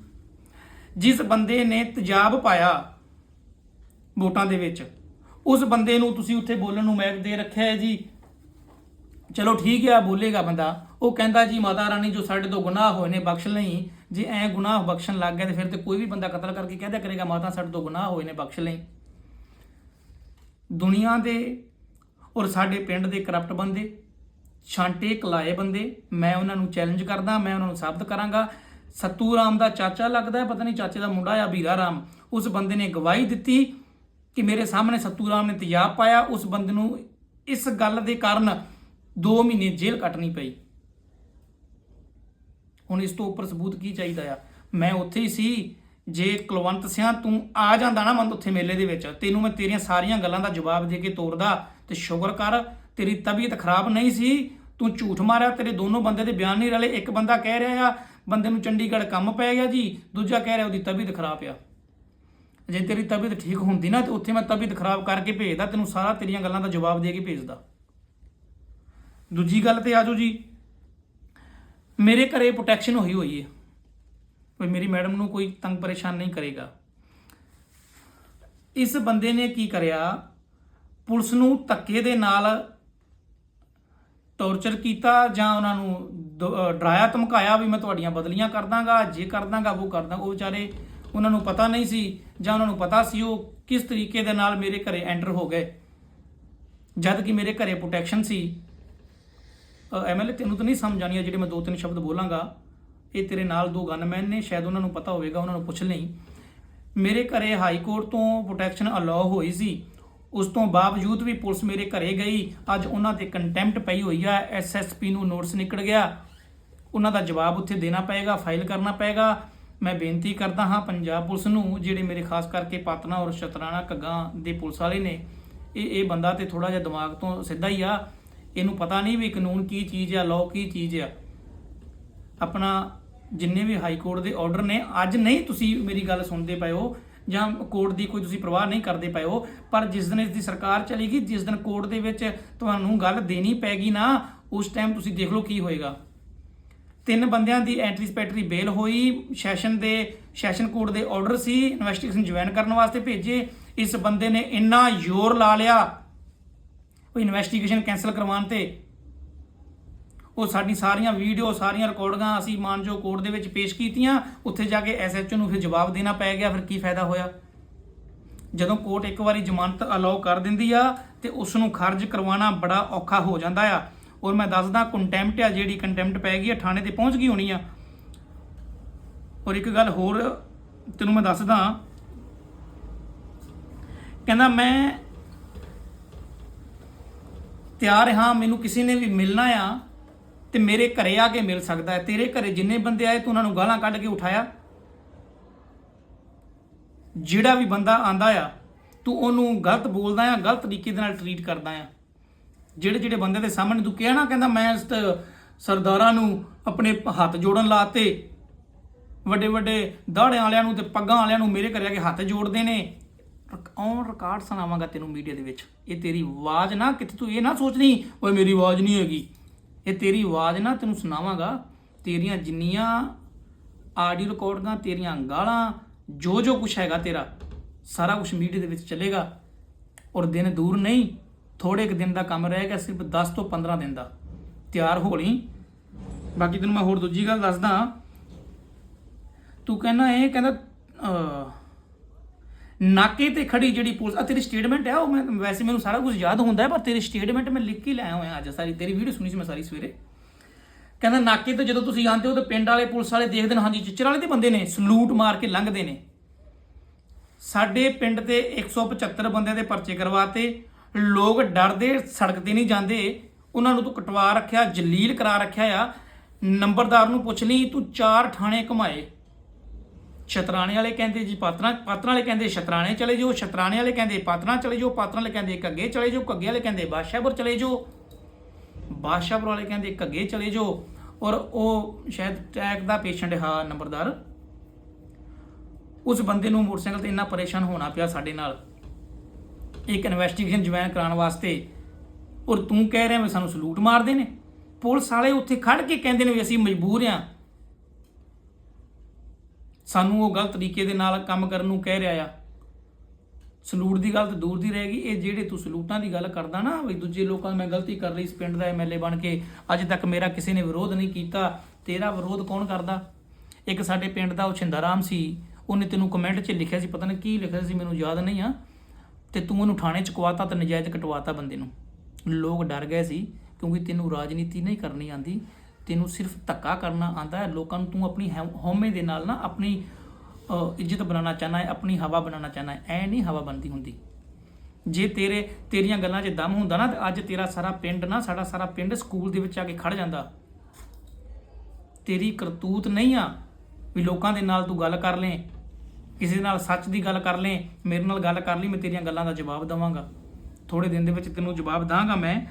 ਜਿਸ ਬੰਦੇ ਨੇ ਤਜਾਬ ਪਾਇਆ ਵੋਟਾਂ ਦੇ ਵਿੱਚ, ਉਸ ਬੰਦੇ ਨੂੰ ਤੁਸੀਂ ਉੱਥੇ ਬੋਲਣ ਨੂੰ ਮੈਕ ਦੇ ਰੱਖਿਆ ਹੈ ਜੀ। ਚਲੋ ਠੀਕ ਆ, ਬੋਲੇਗਾ ਬੰਦਾ। ਉਹ ਕਹਿੰਦਾ ਜੀ, ਮਾਤਾ ਰਾਣੀ ਜੋ ਸਾਡੇ ਤੋਂ ਗੁਨਾਹ ਹੋਏ ਨੇ, ਬਖਸ਼ ਲਈ। ਜੇ ਐ ਗੁਨਾਹ ਬਖਸ਼ਣ ਲੱਗ ਗਿਆ ਤੇ ਫਿਰ ਤੇ ਕੋਈ ਵੀ ਬੰਦਾ ਕਤਲ ਕਰਕੇ ਕਹਿਦਾ ਕਰੇਗਾ, ਮਾਤਾ ਸਾਡੇ ਤੋਂ ਗੁਨਾਹ ਹੋਏ ਨੇ, ਬਖਸ਼ ਲਈ। ਦੁਨੀਆ ਦੇ ਔਰ ਸਾਡੇ ਪਿੰਡ ਦੇ ਕਰਪਟ ਬੰਦੇ, ਛਾਂਟੇ ਕਲਾਏ ਬੰਦੇ, ਮੈਂ ਉਹਨਾਂ ਨੂੰ ਚੈਲੰਜ ਕਰਦਾ, ਮੈਂ ਉਹਨਾਂ ਨੂੰ ਸਾਬਤ ਕਰਾਂਗਾ। ਸੱਤੂ ਰਾਮ ਦਾ ਚਾਚਾ ਲੱਗਦਾ ਹੈ, ਪਤਾ ਨਹੀਂ ਚਾਚੇ ਦਾ ਮੁੰਡਾ ਆ ਵੀਰਾ ਰਾਮ। ਉਸ ਬੰਦੇ ਨੇ ਗਵਾਹੀ ਦਿੱਤੀ ਕਿ ਮੇਰੇ ਸਾਹਮਣੇ ਸੱਤੂ ਰਾਮ ਨੇ ਤੇਜ਼ਾਬ ਪਾਇਆ। ਉਸ ਬੰਦੇ ਨੂੰ ਇਸ ਗੱਲ ਦੇ ਕਾਰਨ 2 ਮਹੀਨੇ ਜੇਲ੍ਹ ਕੱਟਣੀ ਪਈ। ਹੁਣ ਇਸ ਤੋਂ ਉੱਪਰ ਸਬੂਤ ਕੀ ਚਾਹੀਦਾ ਆ? ਮੈਂ ਉੱਥੇ ਹੀ ਸੀ ਜੇ ਕੁਲਵੰਤ ਸਿਆਂ ਤੂੰ ਆ ਜਾਂਦਾ ਨਾ ਮੰਦ ਉੱਥੇ ਮੇਲੇ ਦੇ ਵਿੱਚ, ਤੈਨੂੰ ਮੈਂ ਤੇਰੀਆਂ ਸਾਰੀਆਂ ਗੱਲਾਂ ਦਾ ਜਵਾਬ ਦੇ ਕੇ ਤੋਰਦਾ ਤੇ ਸ਼ੁਕਰ ਕਰ, ਤੇਰੀ ਤਬੀਅਤ ਖਰਾਬ ਨਹੀਂ ਸੀ, ਤੂੰ ਝੂਠ ਮਾਰਿਆ, ਤੇਰੇ ਦੋਨੋਂ ਬੰਦੇ ਦੇ ਬਿਆਨ ਨਹੀਂ ਰਲੇ, ਇੱਕ ਬੰਦਾ ਕਹਿ ਰਿਹਾ ਆ, ਬੰਦੇ ਨੂੰ ਚੰਡੀਗੜ੍ਹ ਕੰਮ ਪੈ ਗਿਆ ਜੀ, ਦੂਜਾ ਕਹਿ ਰਿਹਾ ਉਹਦੀ ਤਬੀਅਤ ਖਰਾਬ ਆ। ਜੇ ਤੇਰੀ ਤਬੀਅਤ ਠੀਕ ਹੁੰਦੀ ਨਾ, ਤੇ ਉੱਥੇ ਮੈਂ ਤਬੀਅਤ ਖਰਾਬ ਕਰਕੇ ਭੇਜਦਾ, ਤੈਨੂੰ ਸਾਰਾ ਤੇਰੀਆਂ ਗੱਲਾਂ ਦਾ ਜਵਾਬ ਦੇ ਕੇ ਭੇਜਦਾ। ਦੂਜੀ ਗੱਲ ਤੇ ਆਜੋ ਜੀ, ਮੇਰੇ ਘਰੇ ਪ੍ਰੋਟੈਕਸ਼ਨ ਹੋਈ ਹੋਈ ਹੈ ਕੋਈ ਮੇਰੀ ਮੈਡਮ ਨੂੰ ਕੋਈ ਤੰਗ ਪਰੇਸ਼ਾਨ ਨਹੀਂ ਕਰੇਗਾ। ਇਸ ਬੰਦੇ ਨੇ ਕੀ ਕਰਿਆ? ਪੁਲਿਸ ਨੂੰ ਧੱਕੇ ਦੇ ਨਾਲ ਟੌਰਚਰ ਕੀਤਾ ਜਾਂ ਉਹਨਾਂ ਨੂੰ ਦ- ਡਰਾਇਆ, ਧਮਕਾਇਆ ਵੀ ਮੈਂ ਤੁਹਾਡੀਆਂ ਬਦਲੀਆਂ ਕਰ ਦਾਂਗਾ, ਜੇ ਕਰ ਦਾਂਗਾ ਉਹ ਕਰ ਦਾਂਗਾ। ਉਹ ਵਿਚਾਰੇ ਉਹਨਾਂ ਨੂੰ ਪਤਾ ਨਹੀਂ ਸੀ ਜਾਂ ਉਹਨਾਂ ਨੂੰ ਪਤਾ ਸੀ ਉਹ ਕਿਸ ਤਰੀਕੇ ਦੇ ਨਾਲ ਮੇਰੇ ਘਰੇ ਐਂਟਰ ਹੋ ਗਏ। ਜਦ ਕਿ ਮੇਰੇ ਘਰੇ ਪ੍ਰੋਟੈਕਸ਼ਨ ਸੀ। ਐਮਐਲਏ ਤੈਨੂੰ ਤਾਂ ਨਹੀਂ ਸਮਝ ਆਣੀ ਜਿਹੜੇ ਮੈਂ ਦੋ ਤਿੰਨ ਸ਼ਬਦ ਬੋਲਾਂਗਾ। ਇਹ ਤੇਰੇ ਨਾਲ ਦੋ ਗਨਮੈਨ ਨੇ, ਸ਼ਾਇਦ ਉਹਨਾਂ ਨੂੰ ਪਤਾ ਹੋਵੇਗਾ, ਉਹਨਾਂ ਨੂੰ ਪੁੱਛ ਲਈ। ਮੇਰੇ ਘਰੇ ਹਾਈ ਕੋਰਟ ਤੋਂ ਪ੍ਰੋਟੈਕਸ਼ਨ ਅਲਾਉ ਹੋਈ ਸੀ। ਉਸ ਤੋਂ ਬਾਵਜੂਦ ਵੀ ਪੁਲਿਸ ਮੇਰੇ ਘਰੇ ਗਈ, ਅੱਜ ਉਹਨਾਂ ਤੇ ਕੰਟੈਂਪਟ ਪਈ ਹੋਈ ਆ ਐਸਐਸਪੀ ਨੂੰ ਨੋਟਿਸ ਨਿਕਲ ਗਿਆ। ਉਹਨਾਂ ਦਾ ਜਵਾਬ ਉੱਥੇ ਦੇਣਾ ਪਏਗਾ ਫਾਈਲ ਕਰਨਾ ਪਏਗਾ। ਮੈਂ ਬੇਨਤੀ ਕਰਦਾ ਹਾਂ ਪੰਜਾਬ ਪੁਲਿਸ ਨੂੰ, ਜਿਹੜੇ ਮੇਰੇ ਖਾਸ ਕਰਕੇ ਪਾਤਨਾ ਔਰ ਸ਼ਤਰਾਣਾ ਕੱਗਾ ਦੇ ਪੁਲਿਸ ਵਾਲੇ ਨੇ, ਇਹ ਇਹ ਬੰਦਾ ਤੇ ਥੋੜਾ ਜਿਹਾ ਦਿਮਾਗ ਤੋਂ ਸਿੱਧਾ ਹੀ ਆ। ਇਹਨੂੰ ਪਤਾ ਨਹੀਂ ਵੀ ਕਾਨੂੰਨ ਕੀ ਚੀਜ਼ ਆ ਲਾਅ ਕੀ ਚੀਜ਼ ਆ। ਆਪਣਾ ਜਿੰਨੇ ਵੀ ਹਾਈ ਕੋਰਟ ਦੇ ਆਰਡਰ ਨੇ, ਅੱਜ ਨਹੀਂ ਤੁਸੀਂ ਮੇਰੀ ਗੱਲ ਸੁਣਦੇ ਪਏ ਹੋ ਜਾਂ ਕੋਰਟ ਦੀ ਕੋਈ ਤੁਸੀਂ ਪ੍ਰਵਾਹ ਨਹੀਂ ਕਰਦੇ ਪਏ ਹੋ, ਪਰ ਜਿਸ ਦਿਨ ਇਸ ਦੀ ਸਰਕਾਰ ਚਲੀ ਗਈ ਜਿਸ ਦਿਨ ਕੋਰਟ ਦੇ ਵਿੱਚ ਤੁਹਾਨੂੰ ਗੱਲ ਦੇਣੀ ਪੈਗੀ ਨਾ, ਉਸ ਟਾਈਮ ਤੁਸੀਂ ਦੇਖ ਲਓ ਕੀ ਹੋਏਗਾ। ਤਿੰਨ ਬੰਦਿਆਂ ਦੀ ਐਂਟੀਸਪੈਕਟਰੀ ਬੇਲ ਹੋਈ ਸੈਸ਼ਨ ਦੇ ਸੈਸ਼ਨ ਕੋਰਟ ਦੇ ਆਰਡਰ ਸੀ ਇਨਵੈਸਟੀਗੇਸ਼ਨ ਜੁਆਇਨ ਕਰਨ ਵਾਸਤੇ ਭੇਜੇ, ਇਸ ਬੰਦੇ ਨੇ ਇੰਨਾ ਜ਼ੋਰ ਲਾ ਲਿਆ, ਉਹ ਇਨਵੈਸਟੀਗੇਸ਼ਨ ਕੈਨਸਲ ਕਰਵਾਉਣ ਤੇ ਉਹ ਸਾਡੀ ਸਾਰੀਆਂ ਵੀਡੀਓ, ਸਾਰੀਆਂ ਰਿਕਾਰਡਿੰਗਾਂ ਅਸੀਂ ਮਾਨਜੋ ਕੋਰਟ ਦੇ ਵਿੱਚ ਪੇਸ਼ ਕੀਤੀਆਂ। ਉੱਥੇ ਜਾ ਕੇ ਐਸਐਚਓ ਨੂੰ ਫਿਰ ਜਵਾਬ ਦੇਣਾ ਪੈ ਗਿਆ, ਫਿਰ ਕੀ ਫਾਇਦਾ ਹੋਇਆ? ਜਦੋਂ ਕੋਰਟ ਇੱਕ ਵਾਰੀ ਜ਼ਮਾਨਤ ਅਲਾਉ ਕਰ ਦਿੰਦੀ ਆ ਤੇ ਉਸ ਨੂੰ ਖਾਰਜ ਕਰਵਾਉਣਾ ਬੜਾ ਔਖਾ ਹੋ ਜਾਂਦਾ ਆ। ਔਰ ਮੈਂ ਦੱਸਦਾ ਕੰਟੈਂਪਟ ਆ ਜਿਹੜੀ ਕੰਟੈਂਪਟ ਪੈ ਗਈ ਆ, ਥਾਣੇ ਤੇ ਪਹੁੰਚ ਗਈ ਹੋਣੀ ਆ। ਔਰ ਇੱਕ ਗੱਲ ਹੋਰ ਤੈਨੂੰ ਮੈਂ ਦੱਸਦਾ, ਕਹਿੰਦਾ ਮੈਂ ਤਿਆਰ ਹਾਂ, ਮੈਨੂੰ ਕਿਸੇ ਨੇ ਵੀ ਮਿਲਣਾ ਆ। ਤੇ ਮੇਰੇ ਘਰੇ ਆ ਕੇ ਮਿਲ ਸਕਦਾ ਹੈ। ਤੇਰੇ ਘਰੇ ਜਿੰਨੇ ਬੰਦੇ ਆਏ, ਤੂੰ ਉਹਨਾਂ ਨੂੰ ਗਾਲਾਂ ਕੱਢ ਕੇ ਉਠਾਇਆ? ਜਿਹੜਾ ਵੀ ਬੰਦਾ ਆਂਦਾ ਆ, ਤੂੰ ਉਹਨੂੰ ਗਲਤ ਬੋਲਦਾ ਆ, ਗਲਤ ਤਰੀਕੇ ਦੇ ਨਾਲ ਟਰੀਟ ਕਰਦਾ ਆ। ਜਿਹੜੇ ਜਿਹੜੇ ਬੰਦੇ ਦੇ ਸਾਹਮਣੇ ਤੂੰ ਕਿਹਾ ਨਾ, ਕਹਿੰਦਾ ਮੈਂ ਸਰਦਾਰਾਂ ਨੂੰ ਆਪਣੇ ਹੱਥ ਜੋੜਨ ਲਾਤੇ, ਵੱਡੇ ਵੱਡੇ ਦਾੜਿਆਂ ਵਾਲਿਆਂ ਨੂੰ ਤੇ ਪੱਗਾਂ ਵਾਲਿਆਂ ਨੂੰ ਮੇਰੇ ਘਰੇ ਆ ਕੇ ਹੱਥ ਜੋੜਦੇ ਨੇ। ਔਨ ਰਿਕਾਰਡ ਸੁਣਾਵਾਂਗਾ ਤੈਨੂੰ ਮੀਡੀਆ ਦੇ ਵਿੱਚ। ਇਹ ਤੇਰੀ ਆਵਾਜ਼ ਨਾ ਕਿਤੇ ਤੂੰ ਇਹ ਨਾ ਸੋਚ ਲਈ ਓਏ ਮੇਰੀ ਆਵਾਜ਼ ਨਹੀਂ ਹੈਗੀ। ਇਹ ਤੇਰੀ ਆਵਾਜ਼ ਨਾ ਤੈਨੂੰ ਸੁਣਾਵਾਂਗਾ। ਤੇਰੀਆਂ ਜਿੰਨੀਆਂ ਆਡੀਓ ਰਿਕਾਰਡਿੰਗਾਂ, ਤੇਰੀਆਂ ਗਾਲਾਂ, ਜੋ ਜੋ ਕੁਝ ਹੈਗਾ ਤੇਰਾ, ਸਾਰਾ ਕੁਝ ਮੀਡੀਆ ਦੇ ਵਿੱਚ ਚੱਲੇਗਾ। ਔਰ ਦਿਨ ਦੂਰ ਨਹੀਂ ਥੋੜੇ ਕੁ ਦਿਨ ਦਾ ਕੰਮ ਰਹਿ ਗਿਆ ਸਿਰਫ 10 ਤੋਂ 15 ਦਿਨ ਦਾ। ਤਿਆਰ ਹੋ ਲਈ ਬਾਕੀ ਤੈਨੂੰ ਮੈਂ ਹੋਰ ਦੂਜੀ ਗੱਲ ਦੱਸਦਾ। ਤੂੰ ਕਹਿੰਦਾ ਇਹ ਕਹਿੰਦਾ ਨਾਕੇ ਤੇ ਖੜੀ ਜਿਹੜੀ ਪੁਲਿਸ ਆ ਤੇਰੀ ਸਟੇਟਮੈਂਟ ਹੈ, ਉਹ ਮੈਂ ਵੈਸੇ ਮੈਨੂੰ ਸਾਰਾ ਕੁਝ ਯਾਦ ਹੁੰਦਾ ਹੈ, ਪਰ ਤੇਰੀ ਸਟੇਟਮੈਂਟ ਮੈਂ ਲਿਖ ਕੇ ਲਿਆਇਆ ਹੋਇਆ ਅੱਜ। ਸਾਰੀ ਤੇਰੀ ਵੀਡੀਓ ਸੁਣੀ ਸੀ ਮੈਂ ਸਾਰੀ ਸਵੇਰੇ। ਕਹਿੰਦਾ ਨਾਕੇ ਤੇ ਜਦੋਂ ਤੁਸੀਂ ਆਉਂਦੇ ਹੋ ਤਾਂ ਪਿੰਡ ਵਾਲੇ, ਪੁਲਿਸ ਵਾਲੇ ਦੇਖਦੇ ਨੇ, ਹਾਂਜੀ, ਚਿੱਚਰ ਵਾਲੇ ਦੇ ਬੰਦੇ ਨੇ, ਸਲੂਟ ਮਾਰ ਕੇ ਲੰਘਦੇ ਨੇ। ਸਾਡੇ ਪਿੰਡ ਤੇ 175 ਬੰਦਿਆਂ ਦੇ ਪਰਚੇ ਕਰਵਾਤੇ। ਲੋਕ ਡਰਦੇ, ਸੜਕ ਤੇ ਨਹੀਂ ਜਾਂਦੇ। ਉਹਨਾਂ ਨੂੰ ਤੂੰ ਕਟਵਾ ਰੱਖਿਆ, ਜਲੀਲ ਕਰਾ ਰੱਖਿਆ ਆ। ਨੰਬਰਦਾਰ ਨੂੰ ਪੁੱਛ ਲਈ, ਤੂੰ ਚਾਰ ਥਾਣੇ ਘੁਮਾਏ। ਛਤਰਾਣੇ ਵਾਲੇ ਕਹਿੰਦੇ ਜੀ, ਪਾਤਰਾਂ ਪਾਤਰਾਂ ਵਾਲੇ ਕਹਿੰਦੇ ਛਤਰਾਣੇ ਚਲੇ ਜਾਓ, ਸ਼ਤਰਾਣੇ ਵਾਲੇ ਕਹਿੰਦੇ ਪਾਤਰਾਂ ਚਲੇ ਜਾਓ, ਪਾਤਰਾਂ ਵਾਲੇ ਕਹਿੰਦੇ ਕੱਗੇ ਚਲੇ ਜਾਓ ਕੱਗੇ ਵਾਲੇ ਕਹਿੰਦੇ ਬਾਦਸ਼ਾਹਪੁਰ ਚਲੇ ਜਾਓ, ਬਾਦਸ਼ਾਹਪੁਰ ਵਾਲੇ ਕਹਿੰਦੇ ਕੱਗੇ ਚਲੇ ਜਾਓ। ਔਰ ਉਹ ਸ਼ਾਇਦ ਟੈਕ ਦਾ ਪੇਸ਼ੈਂਟ ਹਾਂ ਨੰਬਰਦਾਰ। ਉਸ ਬੰਦੇ ਨੂੰ ਮੋਟਰਸਾਈਕਲ ਤੇ ਇੰਨਾ ਪਰੇਸ਼ਾਨ ਹੋਣਾ ਪਿਆ ਸਾਡੇ ਨਾਲ। ਇੱਕ ਇਨਵੈਸਟੀਗੇਸ਼ਨ ਜੁਆਇਨ ਕਰਾਉਣ ਵਾਸਤੇ। ਔਰ ਤੂੰ ਕਹਿ ਰਿਹਾ ਵੀ ਸਾਨੂੰ ਸਲੂਟ ਮਾਰਦੇ ਨੇ। ਪੁਲਿਸ ਵਾਲੇ ਉੱਥੇ ਖੜ ਕੇ ਕਹਿੰਦੇ ਨੇ ਵੀ ਅਸੀਂ ਮਜਬੂਰ ਆ ਸਾਨੂੰ ਉਹ ਗਲਤ ਤਰੀਕੇ ਦੇ ਨਾਲ ਕੰਮ ਕਰਨ ਨੂੰ ਕਹਿ ਰਿਹਾ ਆ। ਸਲੂਟ ਦੀ ਗੱਲ ਤਾਂ ਦੂਰ ਦੀ ਰਹਿ ਗਈ। ਇਹ ਜਿਹੜੇ ਤੂੰ ਸਲੂਟਾਂ ਦੀ ਗੱਲ ਕਰਦਾ ਨਾ, ਵੀ ਦੂਜੇ ਲੋਕਾਂ ਮੈਂ ਗਲਤੀ ਕਰ ਲਈ, ਇਸ ਪਿੰਡ ਦਾ ਐਮਐਲਏ ਬਣ ਕੇ, ਅੱਜ ਤੱਕ ਮੇਰਾ ਕਿਸੇ ਨੇ ਵਿਰੋਧ ਨਹੀਂ ਕੀਤਾ। ਤੇਰਾ ਵਿਰੋਧ ਕੌਣ ਕਰਦਾ? ਇੱਕ ਸਾਡੇ ਪਿੰਡ ਦਾ ਉਹ ਛਿੰਦਾਰਾਮ ਸੀ, ਉਹਨੇ ਤੈਨੂੰ ਕਮੈਂਟ 'ਚ ਲਿਖਿਆ ਸੀ, ਪਤਾ ਨਹੀਂ ਕੀ ਲਿਖਿਆ ਸੀ, ਮੈਨੂੰ ਯਾਦ ਨਹੀਂ ਆ। ਤੇ ਤੂੰ ਉਹਨੂੰ ਥਾਣੇ 'ਚ ਕਵਾਤਾ ਤੇ ਨਜਾਇਜ਼ ਕਟਵਾਤਾ ਬੰਦੇ ਨੂੰ। ਲੋਕ ਡਰ ਗਏ ਸੀ, ਕਿਉਂਕਿ ਤੈਨੂੰ ਰਾਜਨੀਤੀ ਨਹੀਂ ਕਰਨੀ ਆਂਦੀ। ਤੈਨੂੰ ਸਿਰਫ ਧੱਕਾ ਕਰਨਾ ਆਂਦਾ ਹੈ। ਲੋਕਾਂ ਨੂੰ ਤੂੰ ਆਪਣੀ ਹਉ- ਹਉਮੈ ਦੇ ਨਾਲ ਨਾ ਆਪਣੀ ਇੱਜ਼ਤ ਬਣਾਉਣਾ ਚਾਹਨਾ ਹੈ, ਆਪਣੀ ਹਵਾ ਬਣਾਉਣਾ ਚਾਹਨਾ ਹੈ। ਐ ਨਹੀਂ ਹਵਾ ਬਣਦੀ ਹੁੰਦੀ। ਜੇ ਤੇਰੇ, ਤੇਰੀਆਂ ਗੱਲਾਂ 'ਚ ਦਮ ਹੁੰਦਾ ਨਾ, ਤੇ ਅੱਜ ਤੇਰਾ ਸਾਰਾ ਪਿੰਡ ਨਾ, ਸਾਡਾ ਸਾਰਾ ਪਿੰਡ ਸਕੂਲ ਦੇ ਵਿੱਚ ਆ ਕੇ ਖੜ ਜਾਂਦਾ। ਤੇਰੀ ਕਰਤੂਤ ਨਹੀਂ ਆ ਵੀ ਲੋਕਾਂ ਦੇ ਨਾਲ ਤੂੰ ਗੱਲ ਕਰ ਲੈ ਕਿਸੇ ਨਾਲ ਸੱਚ ਦੀ ਗੱਲ ਕਰ ਲੈ ਮੇਰੇ ਨਾਲ ਗੱਲ ਕਰ ਲਈ, ਮੈਂ ਤੇਰੀਆਂ ਗੱਲਾਂ ਦਾ ਜਵਾਬ ਦਵਾਂਗਾ। ਥੋੜੇ ਦਿਨ ਦੇ ਵਿੱਚ ਤੈਨੂੰ ਜਵਾਬ ਦਾਂਗਾ ਮੈਂ।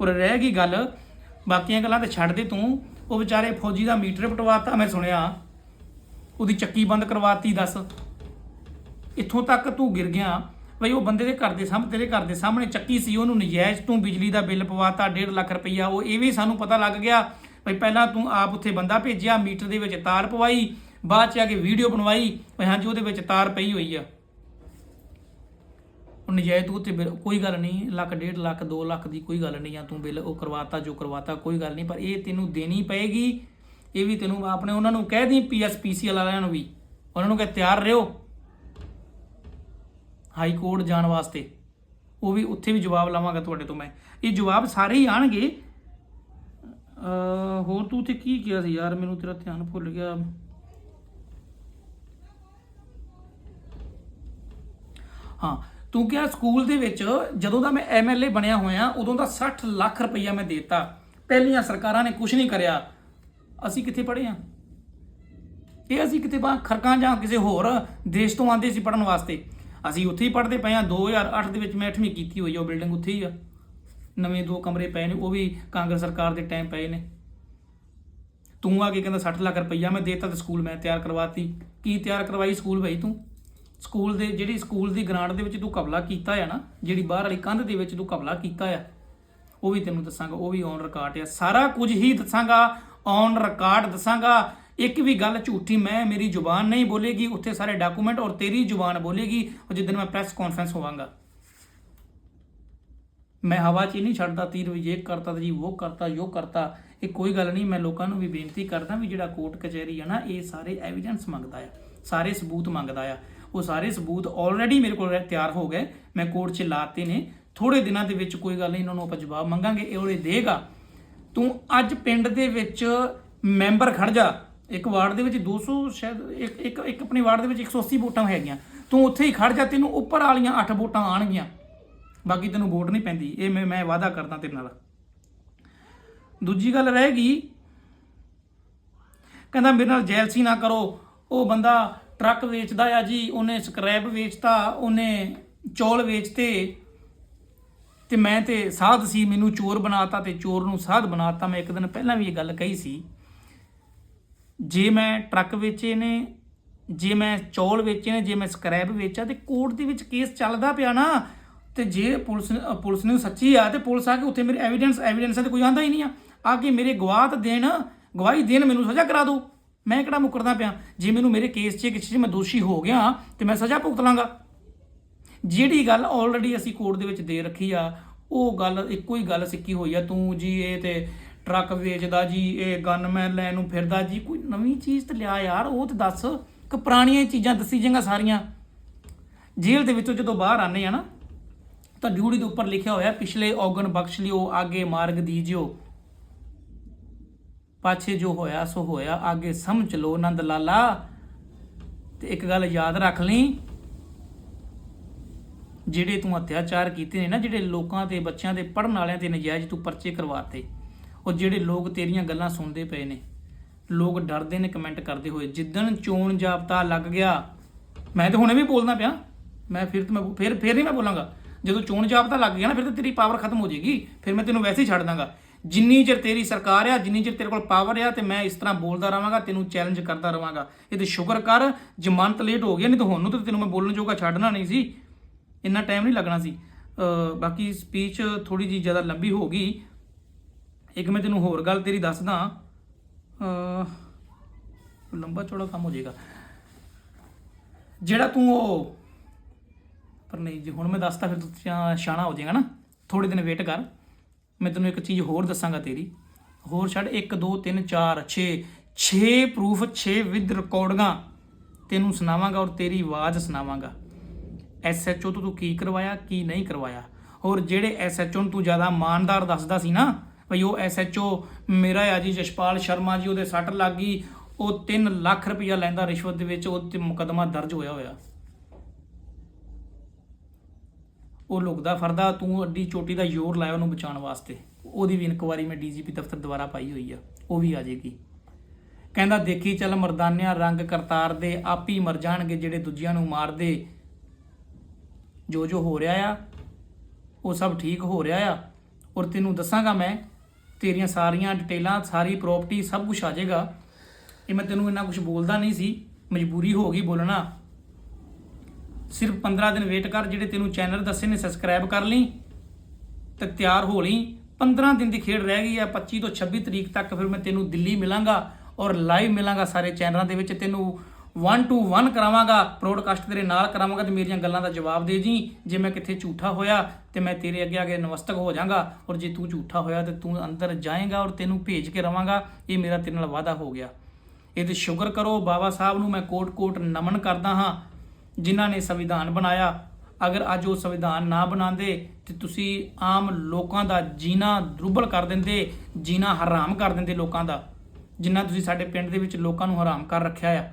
ਔਰ ਰਹਿ ਗਈ ਗੱਲ ਬਾਕੀਆਂ ਗੱਲਾਂ ਤੇ ਛੱਡ ਦੇ ਤੂੰ। ਉਹ ਵਿਚਾਰੇ ਫੌਜੀ ਦਾ ਮੀਟਰ ਪਟਵਾਤਾ, ਮੈਂ ਸੁਣਿਆ। ਉਹਦੀ ਚੱਕੀ ਬੰਦ ਕਰਵਾਤੀ, ਦੱਸ। ਇੱਥੋਂ ਤੱਕ ਤੂੰ ਗਿਰ ਗਿਆ। ਬਈ ਉਹ ਬੰਦੇ ਦੇ ਘਰ ਦੇ ਸਾਹਮਣੇ, ਤੇਰੇ ਘਰ ਦੇ ਸਾਹਮਣੇ ਚੱਕੀ ਸੀ, ਉਹਨੂੰ ਨਜਾਇਜ਼ ਤੂੰ ਬਿਜਲੀ ਦਾ ਬਿੱਲ ਪਵਾਤਾ 1.5 ਲੱਖ ਰੁਪਈਆ। ਉਹ ਇਹ ਵੀ ਸਾਨੂੰ ਪਤਾ ਲੱਗ ਗਿਆ ਬਈ ਪਹਿਲਾਂ ਤੂੰ ਆਪ ਉੱਥੇ ਬੰਦਾ ਭੇਜਿਆ, ਮੀਟਰ ਦੇ ਵਿੱਚ ਤਾਰ ਪਵਾਈ, ਬਾਅਦ ਚ ਆ ਕੇ ਵੀਡੀਓ ਬਣਵਾਈ। ਬਈ ਹਾਂਜੀ, ਉਹਦੇ ਵਿੱਚ ਤਾਰ ਪਈ ਹੋਈ ਆ। ਉਹ ਨਜਾਇਜ਼ ਤੂੰ ਤੇ ਕੋਈ ਗੱਲ ਨਹੀਂ, ਲੱਖ ਡੇਢ ਲੱਖ 2 ਲੱਖ ਦੀ ਕੋਈ ਗੱਲ ਨਹੀਂ ਆ, ਤੂੰ ਬਿੱਲ ਉਹ ਕਰਵਾਤਾ, ਜੋ ਕਰਵਾਤਾ, ਕੋਈ ਗੱਲ ਨਹੀਂ, ਪਰ ਇਹ ਤੈਨੂੰ ਦੇਣੀ ਪਏਗੀ। ਇਹ ਵੀ ਤੈਨੂੰ ਆਪਣੇ ਉਹਨਾਂ ਨੂੰ ਕਹਿ ਦੀ ਪੀਐਸਪੀਸੀ ਵਾਲਿਆਂ ਨੂੰ ਵੀ। ਉਹਨਾਂ ਨੂੰ ਕਹਿ ਤਿਆਰ ਰਹੋ। ਹਾਈ ਕੋਰਟ ਜਾਣ ਵਾਸਤੇ। ਉਹ ਵੀ ਉੱਥੇ ਵੀ ਜਵਾਬ ਲਵਾਂਗਾ ਤੁਹਾਡੇ ਤੋਂ ਮੈਂ। ਇਹ ਜਵਾਬ ਸਾਰੇ ਹੀ ਆਣਗੇ। ਅ ਹੋਰ ਤੂੰ ਤੇ ਕੀ ਕਿਹਾ ਸੀ? ਯਾਰ, ਮੈਨੂੰ ਤੇਰਾ ਧਿਆਨ ਭੁੱਲ ਗਿਆ। ਹਾਂ। ਤੂੰ ਕਿਹਾ ਸਕੂਲ ਦੇ ਵਿੱਚ ਜਦੋਂ ਦਾ ਮੈਂ ਐਮਐਲਏ ਬਣਿਆ ਹੋਇਆ, ਉਦੋਂ ਦਾ 60 ਲੱਖ ਰੁਪਈਆ ਮੈਂ ਦੇਤਾ। ਪਹਿਲੀਆਂ ਸਰਕਾਰਾਂ ਨੇ ਕੁਝ ਨਹੀਂ ਕਰਿਆ। ਅਸੀਂ ਕਿੱਥੇ ਪੜ੍ਹੇ ਆ? ਇਹ ਅਸੀਂ ਕਿਤੇ ਬਾ ਖਰਕਾਂ ਜਾਂ ਕਿਸੇ ਹੋਰ ਦੇਸ਼ ਤੋਂ ਆਂਦੇ ਸੀ ਪੜਨ ਵਾਸਤੇ। ਅਸੀਂ ਉੱਥੇ ਹੀ ਪੜ੍ਹਦੇ ਪਏ ਆ। 2008 ਦੇ ਵਿੱਚ ਮੈਂ 8ਵੀਂ ਕੀਤੀ ਹੋਈ ਆ, ਉਹ ਬਿਲਡਿੰਗ ਉੱਥੇ ਹੀ ਆ। ਨਵੇਂ ਦੋ ਕਮਰੇ ਪਏ ਨੇ, ਉਹ ਵੀ ਕਾਂਗਰਸ ਸਰਕਾਰ ਦੇ ਟਾਈਮ ਪਏ ਨੇ। ਤੂੰ ਆ ਕੇ ਕਹਿੰਦਾ 60 ਲੱਖ ਰੁਪਈਆ ਮੈਂ ਦੇਤਾ ਤੇ ਸਕੂਲ ਮੈਂ ਤਿਆਰ ਕਰਵਾਤੀ। ਕੀ ਤਿਆਰ ਕਰਵਾਈ ਸਕੂਲ ਭਾਈ ਤੂੰ? ਸਕੂਲ ਦੇ, ਜਿਹੜੀ ਸਕੂਲ ਦੀ ਗ੍ਰਾਂਟ ਦੇ ਵਿੱਚ ਤੂੰ ਕਬਲਾ ਕੀਤਾ ਆ ਨਾ, ਜਿਹੜੀ ਬਾਹਰ ਵਾਲੀ ਕੰਧ ਦੇ ਵਿੱਚ ਤੂੰ ਕਬਲਾ ਕੀਤਾ ਆ, ਉਹ ਵੀ ਤੈਨੂੰ ਦੱਸਾਂਗਾ, ਉਹ ਵੀ ਔਨ ਰਿਕਾਰਡ ਆ। ਸਾਰਾ ਕੁਝ ਹੀ ਦੱਸਾਂਗਾ ਔਨ ਰਿਕਾਰਡ ਦੱਸਾਂਗਾ। ਇੱਕ ਵੀ ਗੱਲ ਝੂਠੀ ਮੈਂ, ਮੇਰੀ ਜ਼ੁਬਾਨ ਨਹੀਂ ਬੋਲੇਗੀ, ਉੱਥੇ ਸਾਰੇ ਡਾਕੂਮੈਂਟ ਔਰ ਤੇਰੀ ਜ਼ੁਬਾਨ ਬੋਲੇਗੀ, ਉਹ ਜਿੱਦਣ ਮੈਂ ਪ੍ਰੈਸ ਕਾਨਫਰੰਸ ਹੋਵਾਂਗਾ। ਮੈਂ ਹਵਾ 'ਚ ਹੀ ਨਹੀਂ ਛੱਡਦਾ, ਤੀਰ ਵੀ ਇਹ ਕਰਤਾ ਤੇ ਜੀ ਉਹ ਕਰਤਾ ਜੋ ਕਰਤਾ। ਇਹ ਕੋਈ ਗੱਲ ਨਹੀਂ, ਮੈਂ ਲੋਕਾਂ ਨੂੰ ਵੀ ਬੇਨਤੀ ਕਰਦਾ ਵੀ ਜਿਹੜਾ ਕੋਰਟ ਕਚਹਿਰੀ ਆ ਨਾ, ਇਹ ਸਾਰੇ ਐਵੀਡੈਂਸ ਮੰਗਦਾ ਆ, ਸਾਰੇ ਸਬੂਤ ਮੰਗਦਾ ਆ। ਉਹ ਸਾਰੇ ਸਬੂਤ ਆਲਰੇਡੀ ਮੇਰੇ ਕੋਲ ਤਿਆਰ ਹੋ ਗਏ। ਮੈਂ ਕੋਰਟ 'ਚ ਲਾਤੇ ਨੇ। ਥੋੜੇ ਦਿਨਾਂ ਦੇ ਵਿੱਚ ਕੋਈ ਗੱਲ ਨਹੀਂ, ਇਹਨਾਂ ਨੂੰ ਆਪਾਂ ਜਵਾਬ ਮੰਗਾਂਗੇ। ਇਹ ਉਹਦੇ ਦੇਗਾ। ਤੂੰ ਅੱਜ ਪਿੰਡ ਦੇ ਵਿੱਚ ਮੈਂਬਰ ਖੜ ਜਾ। ਇੱਕ ਵਾਰਡ ਦੇ ਵਿੱਚ 200 ਸ਼ਾਇਦ ਇੱਕ ਇੱਕ ਇੱਕ ਆਪਣੀ ਵਾਰਡ ਦੇ ਵਿੱਚ 180 ਵੋਟਾਂ ਹੈਗੀਆਂ। ਤੂੰ ਉੱਥੇ ਹੀ ਖੜ ਜਾ, ਤੈਨੂੰ ਉੱਪਰ ਵਾਲੀਆਂ 8 ਵੋਟਾਂ ਆਣਗੀਆਂ ਬਾਕੀ ਤੈਨੂੰ ਵੋਟ ਨਹੀਂ ਪੈਂਦੀ। ਇਹ ਮੈਂ ਮੈਂ ਵਾਅਦਾ ਕਰਦਾ ਤੇਰੇ ਨਾਲ। ਦੂਜੀ ਗੱਲ ਰਹਿ ਗਈ। ਕਹਿੰਦਾ ਮੇਰੇ ਨਾਲ ਜੈਲਸੀ ਨਾ ਕਰੋ। ਉਹ ਬੰਦਾ ਟਰੱਕ ਵੇਚਦਾ ਆ ਜੀ, ਉਹਨੇ ਸਕ੍ਰੈਪ ਵੇਚਤਾ, ਉਹਨੇ ਚੌਲ ਵੇਚਤੇ ਤੇ ਮੈਂ ਤੇ ਸਾਧ ਸੀ, ਮੈਨੂੰ ਚੋਰ ਬਣਾਤਾ ਤੇ ਚੋਰ ਨੂੰ ਸਾਧ ਬਣਾਤਾ। ਮੈਂ ਇੱਕ ਦਿਨ ਪਹਿਲਾਂ ਵੀ ਇਹ ਗੱਲ ਕਹੀ ਸੀ, ਜੇ ਮੈਂ ਟਰੱਕ ਵੇਚੇ ਨੇ, ਜੇ ਮੈਂ ਚੌਲ ਵੇਚੇ ਨੇ, ਜੇ ਮੈਂ ਸਕ੍ਰੈਪ ਵੇਚਿਆ ਤੇ ਕੋਰਟ ਦੇ ਵਿੱਚ ਕੇਸ ਚੱਲਦਾ ਪਿਆ ਨਾ, ਤੇ ਜੇ ਪੁਲਿਸ ਪੁਲਿਸ ਨੂੰ ਸੱਚੀ ਆ ਤੇ ਪੁਲਿਸ ਆ ਕੇ ਉੱਥੇ ਮੇਰੇ ਐਵੀਡੈਂਸ ਐਵੀਡੈਂਸ ਤੇ ਕੋਈ ਆਂਦਾ ਹੀ ਨਹੀਂ ਆ। ਆ ਕੇ ਮੇਰੇ ਗਵਾਹ ਤਾਂ ਦੇਣ, ਗਵਾਹੀ ਦੇਣ ਮੈਨੂੰ ਸਜ਼ਾ ਕਰਾ ਦਿਓ। ਮੈਂ ਕਿਹੜਾ ਮੁਕਰਦਾ ਪਿਆ? ਜੇ ਮੈਨੂੰ ਮੇਰੇ ਕੇਸ 'ਚ ਕਿਸੇ 'ਚ ਮੈਂ ਦੋਸ਼ੀ ਹੋ ਗਿਆ ਤੇ ਮੈਂ ਸਜ਼ਾ ਭੁਗਤ ਲਾਂਗਾ। ਜਿਹੜੀ ਗੱਲ ਆਲਰੇਡੀ ਅਸੀਂ ਕੋਰਟ ਦੇ ਵਿੱਚ ਦੇ ਰੱਖੀ ਆ, ਉਹ ਗੱਲ, ਇੱਕੋ ਹੀ ਗੱਲ ਸਿੱਕੀ ਹੋਈ ਆ। ਤੂੰ ਜੀ ਇਹ ਤੇ ਟਰੱਕ ਵੇਚਦਾ ਜੀ, ਇਹ ਗਨਮੈਨ ਲੈਣ ਨੂੰ ਫਿਰਦਾ ਜੀ। ਕੋਈ ਨਵੀਂ ਚੀਜ਼ ਤੇ ਲਿਆ ਯਾਰ, ਉਹ ਤੇ ਦੱਸ। ਕਿ ਪੁਰਾਣੀਆਂ ਚੀਜ਼ਾਂ ਦੱਸੀ ਜਾਂਗਾ ਸਾਰੀਆਂ। ਜੇਲ੍ਹ ਦੇ ਵਿੱਚੋਂ ਜਦੋਂ ਬਾਹਰ ਆਨੇ ਆ ਨਾ, ਤਾਂ ਡਿਊਟੀ ਦੇ ਉੱਪਰ ਲਿਖਿਆ ਹੋਇਆ, ਪਿਛਲੇ ਔਗਣ ਬਖਸ਼ ਲਿਓ, ਆਗੇ ਮਾਰਗ ਦੀਜਿਓ। ਪਾਛੇ ਜੋ ਹੋਇਆ, ਸੋ ਹੋਇਆ। ਆਗੇ ਸਮਝ ਲੋ ਨੰਦ ਲਾਲਾ। ਤੇ ਇੱਕ ਗੱਲ ਯਾਦ ਰੱਖ ਲਈ। ਜਿਹੜੇ ਤੂੰ ਅਤਿਆਚਾਰ ਕੀਤੇ ਨੇ ਨਾ, ਜਿਹੜੇ ਲੋਕਾਂ ਤੇ, ਬੱਚਿਆਂ ਦੇ ਪੜਨ ਵਾਲਿਆਂ ਤੇ ਨਜਾਇਜ਼ ਤੂੰ ਪਰਚੇ ਕਰਵਾਤੇ, ਉਹ ਜਿਹੜੇ ਲੋਕ ਤੇਰੀਆਂ ਗੱਲਾਂ ਸੁਣਦੇ ਪਏ ਨੇ, ਲੋਕ ਡਰਦੇ ਨੇ ਕਮੈਂਟ ਕਰਦੇ ਹੋਏ। ਜਿੱਦਣ ਚੋਣ ਜਾਬਤਾ ਲੱਗ ਗਿਆ, ਮੈਂ ਤਾਂ ਹੁਣੇ ਵੀ ਬੋਲਦਾ ਪਿਆ। ਮੈਂ ਫਿਰ ਤੇ ਮੈਂ ਫਿਰ ਫਿਰ ਨਹੀਂ ਮੈਂ ਬੋਲਾਂਗਾ। ਜਦੋਂ ਚੋਣ ਜਾਬਤਾ ਲੱਗ ਗਿਆ ਨਾ, ਫਿਰ ਤਾਂ ਤੇਰੀ ਪਾਵਰ ਖਤਮ ਹੋ ਜਾਏਗੀ। ਫਿਰ ਮੈਂ ਤੈਨੂੰ ਵੈਸੇ ਹੀ ਛੱਡ ਦਾਂਗਾ। ਜਿੰਨੀ ਚਿਰ ਤੇਰੀ ਸਰਕਾਰ ਆ, ਜਿੰਨੀ ਚਿਰ ਤੇਰੇ ਕੋਲ ਪਾਵਰ ਆ ਤੇ ਮੈਂ ਇਸ ਤਰ੍ਹਾਂ ਬੋਲਦਾ ਰਵਾਂਗਾ ਤੈਨੂੰ ਚੈਲੰਜ ਕਰਦਾ ਰਵਾਂਗਾ ਇਹ ਤੇ ਸ਼ੁਕਰ ਕਰ ਜ਼ਮਾਨਤ ਲੇਟ ਹੋ ਗਈ ਨਹੀਂ ਤਾਂ ਹੁਣ ਨੂੰ ਤਾਂ ਤੈਨੂੰ ਮੈਂ ਬੋਲਣ ਜੋਗਾ ਛੱਡਣਾ ਨਹੀਂ ਸੀ। ਇੰਨਾ ਟਾਈਮ ਨਹੀਂ ਲੱਗਣਾ ਸੀ। ਬਾਕੀ ਸਪੀਚ ਥੋੜੀ ਜੀ ਜ਼ਿਆਦਾ ਲੰਬੀ ਹੋ ਗਈ। ਇੱਕ ਮੈਂ ਤੈਨੂੰ ਹੋਰ ਗੱਲ ਤੇਰੀ ਦੱਸਦਾ। ਲੰਬਾ ਚੌੜਾ ਕੰਮ ਹੋ ਜਾਏਗਾ। ਜਿਹੜਾ ਤੂੰ ਉਹ ਪਰ ਨਹੀਂ, ਜੀ ਹੁਣ ਮੈਂ ਦੱਸਤਾ ਫਿਰ ਤੂੰ ਸ਼ਾ- ਸ਼ਾਣਾ ਹੋ ਜਾਏਗਾ ਨਾ। ਥੋੜੇ ਦਿਨ ਵੇਟ ਕਰ। ਮੈਂ ਤੈਨੂੰ ਇੱਕ ਚੀਜ਼ ਹੋਰ ਦੱਸਾਂਗਾ ਤੇਰੀ। ਹੋਰ ਛੱਡ 1 2 3 4 6 6 ਪ੍ਰੂਫ 6 ਵਿਦ ਰਿਕਾਰਡਿੰਗਾਂ ਤੈਨੂੰ ਸੁਣਾਵਾਂਗਾ ਔਰ ਤੇਰੀ ਆਵਾਜ਼ ਸੁਣਾਵਾਂਗਾ। ਐਸਐਚਓ ਤੋਂ ਤੂੰ ਕੀ ਕਰਵਾਇਆ, ਕੀ ਨਹੀਂ ਕਰਵਾਇਆ? ਔਰ ਜਿਹੜੇ ਐਸਐਚਓ ਨੂੰ ਤੂੰ ਜ਼ਿਆਦਾ ਇਮਾਨਦਾਰ ਦੱਸਦਾ ਸੀ ਨਾ ਭਈ ਉਹ ਐਸਐਚਓ ਮੇਰਾ ਆ ਜੀ ਜਸ਼ਪਾਲ ਸ਼ਰਮਾ ਜੀ, ਉਹਦੇ ਸੱਟ ਲੱਗ ਗਈ, ਉਹ 3 ਲੱਖ ਰੁਪਇਆ ਲੈਂਦਾ ਰਿਸ਼ਵਤ ਦੇ ਵਿੱਚ, ਉਹ ਤੇ ਮੁਕਦਮਾ ਦਰਜ ਹੋਇਆ ਹੋਇਆ। ਉਹ ਲੁਕਦਾ ਫਰਦਾ, ਤੂੰ ਅੱਡੀ ਚੋਟੀ ਦਾ ਜ਼ੋਰ ਲਾਇਆ ਉਹਨੂੰ ਬਚਾਉਣ ਵਾਸਤੇ। ਉਹਦੀ ਵੀ ਇਨਕੁਆਰੀ ਮੈਂ ਡੀਜੀਪੀ ਦਫ਼ਤਰ ਦੁਆਰਾ ਪਾਈ ਹੋਈ ਆ, ਉਹ ਵੀ ਆ ਜਾਏਗੀ। ਕਹਿੰਦਾ, ਦੇਖੀ, ਚੱਲ ਮਰਦਾਨਿਆਂ ਰੰਗ ਕਰਤਾਰ ਦੇ ਆਪ ਹੀ ਮਰ ਜਾਣਗੇ, ਜਿਹੜੇ ਦੂਜਿਆਂ ਨੂੰ ਮਾਰਦੇ। ਜੋ ਜੋ ਹੋ ਰਿਹਾ ਆ, ਉਹ ਸਭ ਠੀਕ ਹੋ ਰਿਹਾ ਆ। ਔਰ ਤੈਨੂੰ ਦੱਸਾਂਗਾ ਮੈਂ, ਤੇਰੀਆਂ ਸਾਰੀਆਂ ਡਿਟੇਲਾਂ, ਸਾਰੀ ਪ੍ਰਾਪਰਟੀ ਸਭ ਕੁਝ ਆ ਜਾਏਗਾ। ਇਹ ਮੈਂ ਤੈਨੂੰ ਇੰਨਾ ਕੁਝ ਬੋਲਦਾ ਨਹੀਂ ਸੀ, ਮਜਬੂਰੀ ਹੋ ਗਈ ਬੋਲਣਾ। ਸਿਰਫ 15 ਦਿਨ ਵੇਟ ਕਰ, ਜਿਹੜੇ ਤੈਨੂੰ ਚੈਨਲ ਦੱਸੇ ਨੇ ਸਬਸਕ੍ਰਾਈਬ ਕਰ ਲਈ ਤੇ ਤਿਆਰ ਹੋ ਲਈ। 15 ਦਿਨ ਦੀ ਖੇਡ ਰਹਿ ਗਈ ਆ 25 ਤੋਂ 26 ਤਰੀਕ ਤੱਕ ਫਿਰ ਮੈਂ ਤੈਨੂੰ ਦਿੱਲੀ ਮਿਲਾਂਗਾ ਔਰ ਲਾਈਵ ਮਿਲਾਂਗਾ ਸਾਰੇ ਚੈਨਲਾਂ ਦੇ ਵਿੱਚ। ਤੈਨੂੰ 1 ਟੂ 1 ਕਰਾਵਾਂਗਾ ਪ੍ਰੋਡਕਾਸਟ ਤੇਰੇ ਨਾਲ ਕਰਾਵਾਂਗਾ ਤੇ ਮੇਰੀਆਂ ਗੱਲਾਂ ਦਾ ਜਵਾਬ ਦੇ ਜੀ। ਜੇ ਮੈਂ ਕਿੱਥੇ ਝੂਠਾ ਹੋਇਆ ਤੇ ਮੈਂ ਤੇਰੇ ਅੱਗੇ ਅੱਗੇ ਨਮਸਤਕ ਹੋ ਜਾਵਾਂਗਾ ਔਰ ਜੇ ਤੂੰ ਝੂਠਾ ਹੋਇਆ ਤੇ ਤੂੰ ਅੰਦਰ ਜਾਏਗਾ ਔਰ ਤੈਨੂੰ ਭੇਜ ਕੇ ਰਵਾਂਗਾ, ਇਹ ਮੇਰਾ ਤੇਰੇ ਨਾਲ ਵਾਅਦਾ ਹੋ ਗਿਆ। ਇਹ ਇਹਦੇ ਸ਼ੁਕਰ ਕਰੋ, ਬਾਬਾ ਸਾਹਿਬ ਨੂੰ ਮੈਂ ਕੋਟ-ਕੋਟ ਨਮਨ ਕਰਦਾ ਹਾਂ। ਜਿਨ੍ਹਾਂ ਨੇ ਸੰਵਿਧਾਨ ਬਣਾਇਆ, ਅਗਰ ਅੱਜ ਉਹ ਸੰਵਿਧਾਨ ਨਾ ਬਣਾਉਂਦੇ ਤੇ ਤੁਸੀਂ ਆਮ ਲੋਕਾਂ ਦਾ ਜੀਣਾ ਦੁਰਬਲ ਕਰ ਦਿੰਦੇ, ਜੀਣਾ ਹਰਾਮ ਕਰ ਦਿੰਦੇ ਲੋਕਾਂ ਦਾ, ਜਿੰਨਾ ਤੁਸੀਂ ਸਾਡੇ ਪਿੰਡ ਦੇ ਵਿੱਚ ਲੋਕਾਂ ਨੂੰ ਹਰਾਮ ਕਰ ਰੱਖਿਆ ਆ।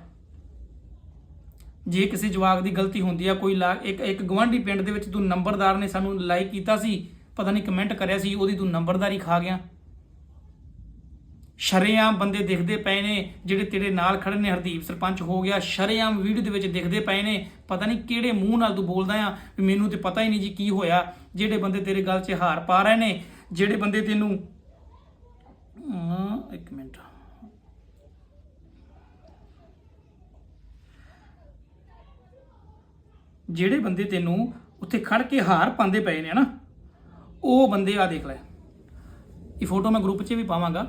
ਜੇ ਕਿਸੇ ਜਵਾਕ ਦੀ ਗਲਤੀ ਹੁੰਦੀ ਆ, ਕੋਈ ਲਾ- ਇੱਕ ਇੱਕ ਗਵਾਂਢੀ ਪਿੰਡ ਦੇ ਵਿੱਚ ਤੂੰ ਨੰਬਰਦਾਰ ਨੇ ਸਾਨੂੰ ਲਾਈਕ ਕੀਤਾ ਸੀ, ਪਤਾ ਨਹੀਂ ਕਮੈਂਟ ਕਰਿਆ ਸੀ, ਉਹਦੀ ਤੂੰ ਨੰਬਰਦਾਰੀ ਖਾ ਗਿਆ। ਸ਼ਰੇਆਮ ਬੰਦੇ ਦਿਖਦੇ ਪਏ ਨੇ, ਜਿਹੜੇ ਤੇਰੇ ਨਾਲ ਖੜੇ ਨੇ, ਹਰਦੀਪ ਸਰਪੰਚ, ਹੋ ਗਿਆ। ਸ਼ਰੇਆਮ ਵੀਡੀਓ ਦੇ ਵਿੱਚ ਦਿਖਦੇ ਪਏ ਨੇ। ਪਤਾ ਨਹੀਂ ਕਿਹੜੇ ਮੂੰਹ ਨਾਲ ਤੂੰ ਬੋਲਦਾ ਆ, ਵੀ ਮੈਨੂੰ ਤੇ ਪਤਾ ਹੀ ਨਹੀਂ ਜੀ ਕੀ ਹੋਇਆ। ਜਿਹੜੇ ਬੰਦੇ ਤੇਰੇ ਗੱਲ 'ਚ ਹਾਰ ਪਾ ਰਹੇ ਨੇ, ਜਿਹੜੇ ਬੰਦੇ ਤੈਨੂੰ ਇੱਕ ਮਿੰਟ। ਜਿਹੜੇ ਬੰਦੇ ਤੈਨੂੰ ਉੱਥੇ ਖੜ ਕੇ ਹਾਰ ਪਾਉਂਦੇ ਪਏ ਨੇ ਨਾ ਉਹ ਬੰਦੇ ਆ ਦੇਖ ਲੈ। ਇਹ ਫੋਟੋ ਮੈਂ ਗਰੁੱਪ 'ਚ ਵੀ ਪਾਵਾਂਗਾ।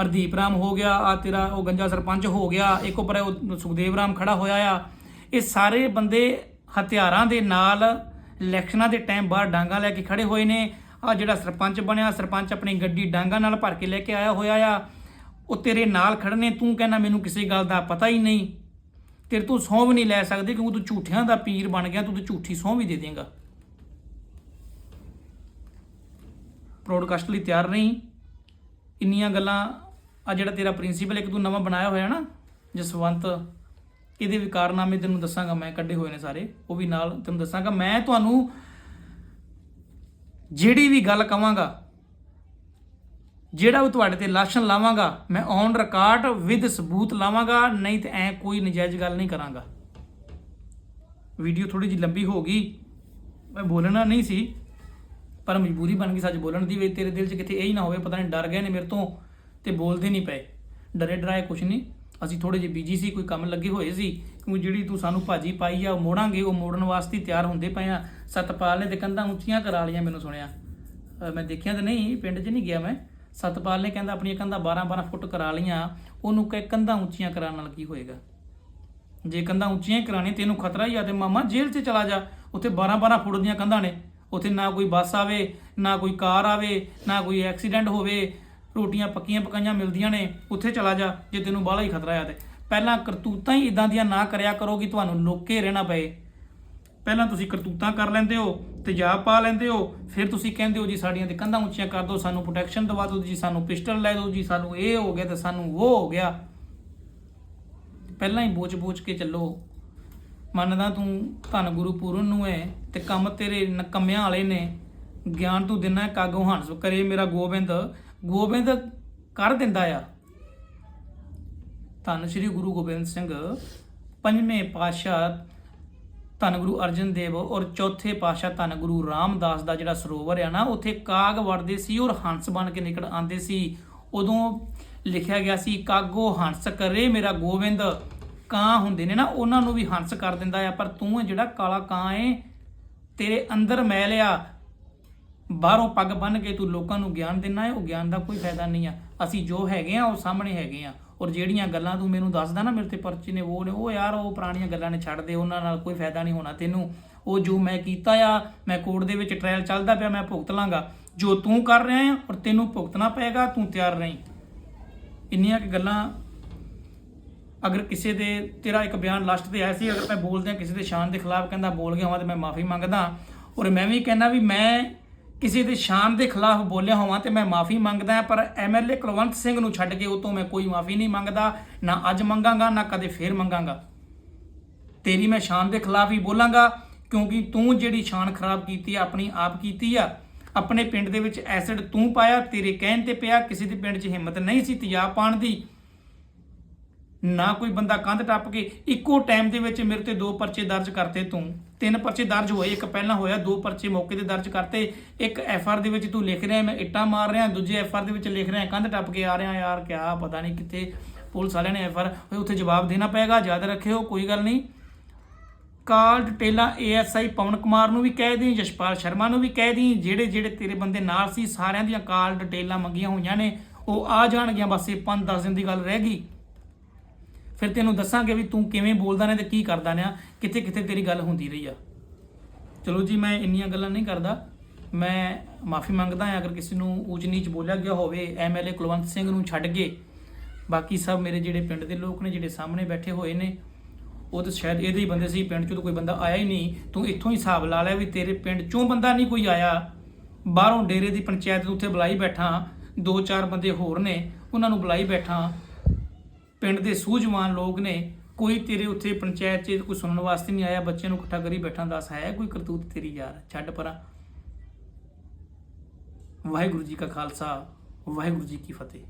ਹਰਦੀਪ ਰਾਮ ਹੋ ਗਿਆ, ਆ ਤੇਰਾ ਉਹ ਗੰਜਾ ਸਰਪੰਚ ਹੋ ਗਿਆ, ਇੱਕ ਉੱਪਰ ਉਹ ਸੁਖਦੇਵ ਰਾਮ ਖੜਾ ਹੋਇਆ ਆ। ਇਹ ਸਾਰੇ ਬੰਦੇ ਹਥਿਆਰਾਂ ਦੇ ਨਾਲ ਇਲੈਕਸ਼ਨਾਂ ਦੇ ਟਾਈਮ ਬਾਹਰ ਡਾਂਗਾ ਲੈ ਕੇ ਖੜੇ ਹੋਏ ਨੇ। ਆ ਜਿਹੜਾ ਸਰਪੰਚ ਬਣਿਆ, ਸਰਪੰਚ ਆਪਣੀ ਗੱਡੀ ਡਾਂਗਾ ਨਾਲ ਭਰ ਕੇ ਲੈ ਕੇ ਆਇਆ ਹੋਇਆ ਆ। ਉਹ ਤੇਰੇ ਨਾਲ ਖੜਨੇ ਤੂੰ ਕਹਿੰਦਾ ਮੈਨੂੰ ਕਿਸੇ ਗੱਲ ਦਾ ਪਤਾ ਹੀ ਨਹੀਂ। ਤੇਰੇ ਤੋਂ ਸਹੁੰ ਵੀ ਨਹੀਂ ਲੈ ਸਕਦੇ ਕਿਉਂਕਿ ਤੂੰ ਝੂਠਿਆਂ ਦਾ ਪੀਰ ਬਣ ਗਿਆ, ਤੂੰ ਤੇ ਝੂਠੀ ਸਹੁੰ ਵੀ ਦੇ ਦੇਂਗਾ। ਪ੍ਰੋਡਕਾਸਟ ਲਈ ਤਿਆਰ ਨਹੀਂ। ਇੰਨੀਆਂ ਗੱਲਾਂ ਆ ਜਿਹੜਾ ਤੇਰਾ ਪ੍ਰਿੰਸੀਪਲ ਇੱਕ ਤੂੰ ਨਵਾਂ ਬਣਾਇਆ ਹੋਇਆ ਨਾ, ਜਸਵੰਤ, ਇਹਦੇ ਵੀ ਕਾਰਨਾਮੇ ਤੈਨੂੰ ਦੱਸਾਂਗਾ, ਮੈਂ ਕੱਢੇ ਹੋਏ ਨੇ ਸਾਰੇ, ਉਹ ਵੀ ਨਾਲ ਤੈਨੂੰ ਦੱਸਾਂਗਾ। ਮੈਂ ਤੁਹਾਨੂੰ ਜਿਹੜੀ ਵੀ ਗੱਲ ਕਵਾਂਗਾ, ਜਿਹੜਾ ਵੀ ਤੁਹਾਡੇ ਤੇ ਲਾਸ਼ਣ ਲਾਵਾਂਗਾ, ਮੈਂ ਔਨ ਰਿਕਾਰਡ ਵਿਦ ਸਬੂਤ ਲਾਵਾਂਗਾ, ਨਹੀਂ ਤੇ ਐ ਕੋਈ ਨਜਾਇਜ਼ ਗੱਲ ਨਹੀਂ ਕਰਾਂਗਾ। ਵੀਡੀਓ ਥੋੜੀ ਜਿਹੀ ਲੰਬੀ ਹੋ ਗਈ, ਮੈਂ ਬੋਲਣਾ ਨਹੀਂ ਸੀ, ਪਰ ਮਜਬੂਰੀ ਬਣ ਗਈ ਸੱਚ ਬੋਲਣ ਦੀ ਵੇ ਤੇਰੇ ਦਿਲ 'ਚ ਕਿਤੇ ਇਹ ਹੀ ਨਾ ਹੋਵੇ, ਪਤਾ ਨਹੀਂ ਡਰ ਗਏ ਨੇ ਮੇਰੇ ਤੋਂ। ਤੇ ਬੋਲਦੇ ਨਹੀਂ ਪਏ। ਡਰੇ ਡਰਾਏ ਕੁਛ ਨਹੀਂ। ਅਸੀਂ ਥੋੜੇ ਜਿਹੇ ਬਿਜ਼ੀ ਸੀ, ਕੋਈ ਕੰਮ ਲੱਗੇ ਹੋਏ ਸੀ। ਕਿਉਂਕਿ ਜਿਹੜੀ ਤੂੰ ਸਾਨੂੰ ਭਾਜੀ ਪਾਈ ਆ, ਉਹ ਮੋੜਾਂਗੇ। ਉਹ ਮੋੜਨ ਵਾਸਤੇ ਤਿਆਰ ਹੁੰਦੇ ਪਏ ਆ। ਸਤਪਾਲ ਨੇ ਤੇ ਕੰਧਾਂ ਉੱਚੀਆਂ ਕਰਾ ਲਈਆਂ ਮੈਨੂੰ ਸੁਣਿਆ। ਮੈਂ ਦੇਖਿਆ ਤਾਂ ਨਹੀਂ, ਪਿੰਡ 'ਚ ਨਹੀਂ ਗਿਆ ਮੈਂ। ਸਤਪਾਲ ਨੇ ਕਹਿੰਦਾ, ਆਪਣੀਆਂ ਕੰਧਾਂ 12 12 ਫੁੱਟ ਕਰਾ ਲਈਆਂ। ਉਹਨੂੰ ਕਹੇ ਕੰਧਾਂ ਉੱਚੀਆਂ ਕਰਾਉਣ ਨਾਲ ਕੀ ਹੋਏਗਾ? ਜੇ ਕੰਧਾਂ ਉੱਚੀਆਂ ਹੀ ਕਰਾਣੀ ਤੈਨੂੰ ਖਤਰਾ ਹੀ ਆ ਤੇ ਮਾਮਾ ਜੇਲ੍ਹ 'ਚ ਚਲਾ ਜਾ। ਉੱਥੇ 12 12 ਫੁੱਟ ਦੀਆਂ ਕੰਧਾਂ ਨੇ। ਉੱਥੇ ਨਾ ਕੋਈ ਬੱਸ ਆਵੇ, ਨਾ ਕੋਈ ਕਾਰ ਆਵੇ, ਨਾ ਕੋਈ ਐਕਸੀਡੈਂਟ ਹੋਵੇ। ਰੋਟੀਆਂ ਪੱਕੀਆਂ ਪਕਾਈਆਂ ਮਿਲਦੀਆਂ ਨੇ, ਉੱਥੇ ਚਲਾ ਜਾ, ਜੇ ਤੈਨੂੰ ਬਾਹਲਾ ਹੀ ਖਤਰਾ ਆ ਤੇ। ਪਹਿਲਾਂ ਕਰਤੂਤਾਂ ਹੀ ਇਦਾਂ ਦੀਆਂ ਨਾ ਕਰਿਆ ਕਰੋ ਕਿ ਤੁਹਾਨੂੰ ਲੋਕੇ ਰਹਿਣਾ ਪਏ। ਪਹਿਲਾਂ ਤੁਸੀਂ ਕਰਤੂਤਾਂ ਕਰ ਲੈਂਦੇ ਹੋ ਤੇਜ਼ਾਬ ਪਾ ਲੈਂਦੇ ਹੋ, ਫਿਰ ਤੁਸੀਂ ਕਹਿੰਦੇ ਹੋ ਜੀ ਸਾਡੀਆਂ ਤੇ ਕੰਧਾਂ ਉੱਚੀਆਂ ਕਰ ਦਿਓ, ਸਾਨੂੰ ਪ੍ਰੋਟੈਕਸ਼ਨ ਦਵਾ ਦਿਓ ਜੀ, ਸਾਨੂੰ ਪਿਸਟਲ ਲੈ ਦਿਓ ਜੀ, ਸਾਨੂੰ ਇਹ ਹੋ ਗਿਆ ਤੇ ਸਾਨੂੰ ਉਹ ਹੋ ਗਿਆ। ਪਹਿਲਾਂ ਹੀ ਬੋਝ ਬੋਝ ਕੇ ਚੱਲੋ। ਮੰਨਦਾ ਤੂੰ ਧੰਨ ਗੁਰੂ ਪੂਰਨ ਨੂੰ ਹੈ ਤੇ ਕੰਮ ਤੇਰੇ ਨਕਮਿਆਂ ਵਾਲੇ ਨੇ। ਗਿਆਨ ਤੂੰ ਦਿਨਾ ਕਾਗੋ ਹੰਸ ਕਰੇ ਮੇਰਾ ਗੋਬਿੰਦ। ਗੋਬਿੰਦ ਕਰ ਦਿੰਦਾ ਆ। ਧੰਨ ਸ੍ਰੀ ਗੁਰੂ ਗੋਬਿੰਦ ਸਿੰਘ, ਪੰਜਵੇਂ ਪਾਤਸ਼ਾਹ ਧੰਨ ਗੁਰੂ ਅਰਜਨ ਦੇਵ ਔਰ ਚੌਥੇ ਪਾਤਸ਼ਾਹ ਧੰਨ ਗੁਰੂ ਰਾਮਦਾਸ ਦਾ ਜਿਹੜਾ ਸਰੋਵਰ ਆ ਨਾ, ਉੱਥੇ ਕਾਗ ਵੜਦੇ ਸੀ ਔਰ ਹੰਸ ਬਣ ਕੇ ਨਿਕਲ ਆਉਂਦੇ ਸੀ। ਉਦੋਂ ਲਿਖਿਆ ਗਿਆ ਸੀ, ਕਾਗੋ ਹੰਸ ਕਰੇ ਮੇਰਾ ਗੋਬਿੰਦ। ਕਾਂ ਹੁੰਦੇ ਨੇ ਨਾ, ਉਹਨਾਂ ਨੂੰ ਵੀ ਹੰਸ ਕਰ ਦਿੰਦਾ ਆ, ਪਰ ਤੂੰ ਜਿਹੜਾ ਕਾਲਾ ਕਾਂ ਏ, ਤੇਰੇ ਅੰਦਰ ਮੈਲ ਆ ਬਾਹਰੋਂ ਪੱਗ ਬੰਨ ਕੇ ਤੂੰ ਲੋਕਾਂ ਨੂੰ ਗਿਆਨ ਦਿੰਨਾ ਹੈ, ਉਹ ਗਿਆਨ ਦਾ ਕੋਈ ਫਾਇਦਾ ਨਹੀਂ ਆ। ਅਸੀਂ ਜੋ ਹੈਗੇ ਆ ਉਹ ਸਾਹਮਣੇ ਹੈਗੇ ਆ ਔਰ ਜਿਹੜੀਆਂ ਗੱਲਾਂ ਤੂੰ ਮੈਨੂੰ ਦੱਸਦਾ ਨਾ ਮੇਰੇ ਤੇ ਪਰਚੇ ਨੇ, ਉਹ ਨੇ, ਉਹ ਯਾਰ ਉਹ ਪੁਰਾਣੀਆਂ ਗੱਲਾਂ ਨੇ ਛੱਡ ਦੇ, ਉਹਨਾਂ ਨਾਲ ਕੋਈ ਫਾਇਦਾ ਨਹੀਂ ਹੋਣਾ ਤੈਨੂੰ। ਉਹ ਜੋ ਮੈਂ ਕੀਤਾ ਆ, ਮੈਂ ਕੋਰਟ ਦੇ ਵਿੱਚ ਟ੍ਰਾਇਲ ਚੱਲਦਾ ਪਿਆ, ਮੈਂ ਭੁਗਤ ਲਾਂਗਾ। ਜੋ ਤੂੰ ਕਰ ਰਿਹਾ ਆ, ਔਰ ਤੈਨੂੰ ਭੁਗਤਣਾ ਪਏਗਾ, ਤੂੰ ਤਿਆਰ ਰਹੀਂ। ਇੰਨੀਆਂ ਕਿ ਗੱਲਾਂ ਅਗਰ ਕਿਸੇ ਦੇ, ਤੇਰਾ ਇੱਕ ਬਿਆਨ ਲਾਸਟ ਤੇ ਆਇਆ ਸੀ, ਅਗਰ ਮੈਂ ਬੋਲਦਿਆਂ ਕਿਸੇ ਦੇ ਸ਼ਾਨ ਦੇ ਖਿਲਾਫ ਕਹਿੰਦਾ, ਬੋਲ ਗਿਆ ਹਾਂ ਤੇ ਮੈਂ ਮਾਫੀ ਮੰਗਦਾ। ਔਰ ਮੈਂ ਵੀ ਕਹਿੰਦਾ ਵੀ ਮੈਂ ਕਿਸੇ ਦੇ ਸ਼ਾਨ ਦੇ ਖਿਲਾਫ ਬੋਲਿਆ ਹੋਵਾਂ ਤੇ ਮੈਂ ਮਾਫੀ ਮੰਗਦਾ ਪਰ ਐਮਐਲਏ ਕੁਲਵੰਤ ਸਿੰਘ ਨੂੰ ਛੱਡ ਕੇ ਉਹ ਤੋਂ ਮੈਂ ਕੋਈ ਮਾਫੀ ਨਹੀਂ ਮੰਗਦਾ, ਨਾ ਅੱਜ ਮੰਗਾਂਗਾ, ਨਾ ਕਦੇ ਫੇਰ ਮੰਗਾਂਗਾ। ਤੇਰੀ ਮੈਂ ਸ਼ਾਨ ਦੇ ਖਿਲਾਫ ਹੀ ਬੋਲਾਂਗਾ, ਕਿਉਂਕਿ ਤੂੰ ਜਿਹੜੀ ਸ਼ਾਨ ਖਰਾਬ ਕੀਤੀ ਆ, ਆਪਣੀ ਆਪ ਕੀਤੀ ਆ, ਆਪਣੇ ਪਿੰਡ ਦੇ ਵਿੱਚ ਐਸਿਡ ਤੂੰ ਪਾਇਆ, ਤੇਰੇ ਕਹਿਣ ਤੇ ਪਿਆ, ਕਿਸੇ ਦੇ ਪਿੰਡ 'ਚ ਹਿੰਮਤ ਨਹੀਂ ਸੀ ਤਜਾਬ ਪਾਉਣ ਦੀ। ਨਾ ਕੋਈ ਬੰਦਾ ਕੰਧ ਟੱਪ ਕੇ ਇੱਕੋ ਟਾਈਮ ਦੇ ਵਿੱਚ ਮੇਰੇ ਤੇ ਦੋ ਪਰਚੇ ਦਰਜ ਕਰਤੇ ਤੂੰ। ਤਿੰਨ ਪਰਚੇ ਦਰਜ ਹੋਏ, ਇੱਕ ਪਹਿਲਾਂ ਹੋਇਆ, ਦੋ ਪਰਚੇ ਮੌਕੇ ਤੇ ਦਰਜ ਕਰਤੇ। ਇੱਕ ਐਫ ਆਰ ਦੇ ਵਿੱਚ ਤੂੰ ਲਿਖ ਰਿਹਾ ਮੈਂ ਇੱਟਾਂ ਮਾਰ ਰਿਹਾ, ਦੂਜੇ ਐਫ ਆਰ ਦੇ ਵਿੱਚ ਲਿਖ ਰਿਹਾ ਕੰਧ ਟੱਪ ਕੇ ਆ ਰਿਹਾ ਯਾਰ ਕਿਆ ਪਤਾ ਨਹੀਂ ਕਿੱਥੇ ਪੁਲਿਸ ਵਾਲਿਆਂ ਨੇ ਐਫ ਆਰ ਉੱਥੇ ਜਵਾਬ ਦੇਣਾ ਪਏਗਾ, ਯਾਦ ਰੱਖਿਓ, ਕੋਈ ਗੱਲ ਨਹੀਂ। ਕਾਲ ਡਿਟੇਲਾਂ ਏਐਸਆਈ ਪਵਨ ਕੁਮਾਰ ਨੂੰ ਵੀ ਕਹਿ ਦੀ ਜਸ਼ਪਾਲ ਸ਼ਰਮਾ ਨੂੰ ਵੀ ਕਹਿ ਦੀ ਜਿਹੜੇ ਜਿਹੜੇ ਤੇਰੇ ਬੰਦੇ ਨਾਲ ਸੀ, ਸਾਰਿਆਂ ਦੀਆਂ ਕਾਲ ਡਿਟੇਲਾਂ ਮੰਗੀਆਂ ਹੋਈਆਂ ਨੇ, ਉਹ ਆ ਜਾਣਗੀਆਂ, ਬਸ ਇਹ 5-10 ਦਿਨ ਦੀ ਗੱਲ ਰਹਿ ਗਈ। ਫਿਰ ਤੈਨੂੰ ਦੱਸਾਂਗੇ ਵੀ ਤੂੰ ਕਿਵੇਂ ਬੋਲਦਾ ਨੇ ਤੇ ਕੀ ਕਰਦਾ ਨੇ ਕਿੱਥੇ ਕਿੱਥੇ ਤੇਰੀ ਗੱਲ ਹੁੰਦੀ ਰਹੀ ਆ। ਚਲੋ ਜੀ, ਮੈਂ ਇੰਨੀਆਂ ਗੱਲਾਂ ਨਹੀਂ ਕਰਦਾ। ਮੈਂ ਮਾਫੀ ਮੰਗਦਾ ਹਾਂ, ਅਗਰ ਕਿਸੇ ਨੂੰ ਊਚ ਨੀਚ ਬੋਲਿਆ ਗਿਆ ਹੋਵੇ ਐਮਐਲਏ ਕੁਲਵੰਤ ਸਿੰਘ ਨੂੰ ਛੱਡ ਕੇ। ਬਾਕੀ ਸਭ ਮੇਰੇ ਜਿਹੜੇ ਪਿੰਡ ਦੇ ਲੋਕ ਨੇ, ਜਿਹੜੇ ਸਾਹਮਣੇ ਬੈਠੇ ਹੋਏ ਨੇ, ਉਹ ਤਾਂ ਸ਼ਾਇਦ ਇਹਦੇ ਹੀ ਬੰਦੇ ਸੀ, ਪਿੰਡ ਚੋਂ ਤਾਂ ਕੋਈ ਬੰਦਾ ਆਇਆ ਹੀ ਨਹੀਂ। ਤੂੰ ਇੱਥੋਂ ਹੀ ਹਿਸਾਬ ਲਾ ਲੈ ਵੀ ਤੇਰੇ ਪਿੰਡ ਚੋਂ ਬੰਦਾ ਨਹੀਂ ਕੋਈ ਆਇਆ। ਬਾਹਰੋਂ ਡੇਰੇ ਦੀ ਪੰਚਾਇਤ ਨੂੰ ਉੱਥੇ ਬੁਲਾਈ ਬੈਠਾ। ਦੋ ਚਾਰ ਬੰਦੇ ਹੋਰ ਨੇ, ਉਹਨਾਂ ਨੂੰ ਬੁਲਾਈ ਬੈਠਾ। ਪਿੰਡ ਦੇ ਸੂਝਵਾਨ ਲੋਕ ਨੇ, ਕੋਈ ਤੇਰੇ ਉੱਥੇ ਪੰਚਾਇਤ 'ਚ ਕੋਈ ਸੁਣਨ ਵਾਸਤੇ ਨਹੀਂ ਆਇਆ, ਬੱਚਿਆਂ ਨੂੰ ਇਕੱਠਾ ਕਰੀ ਬੈਠਾ ਦੱਸ ਹੈ ਕੋਈ ਕਰਤੂਤ ਤੇਰੀ ਯਾਰ, ਛੱਡ ਪਰਾਂ। ਵਾਹਿਗੁਰੂ ਜੀ ਕਾ ਖਾਲਸਾ, ਵਾਹਿਗੁਰੂ ਜੀ ਕੀ ਫਤਿਹ।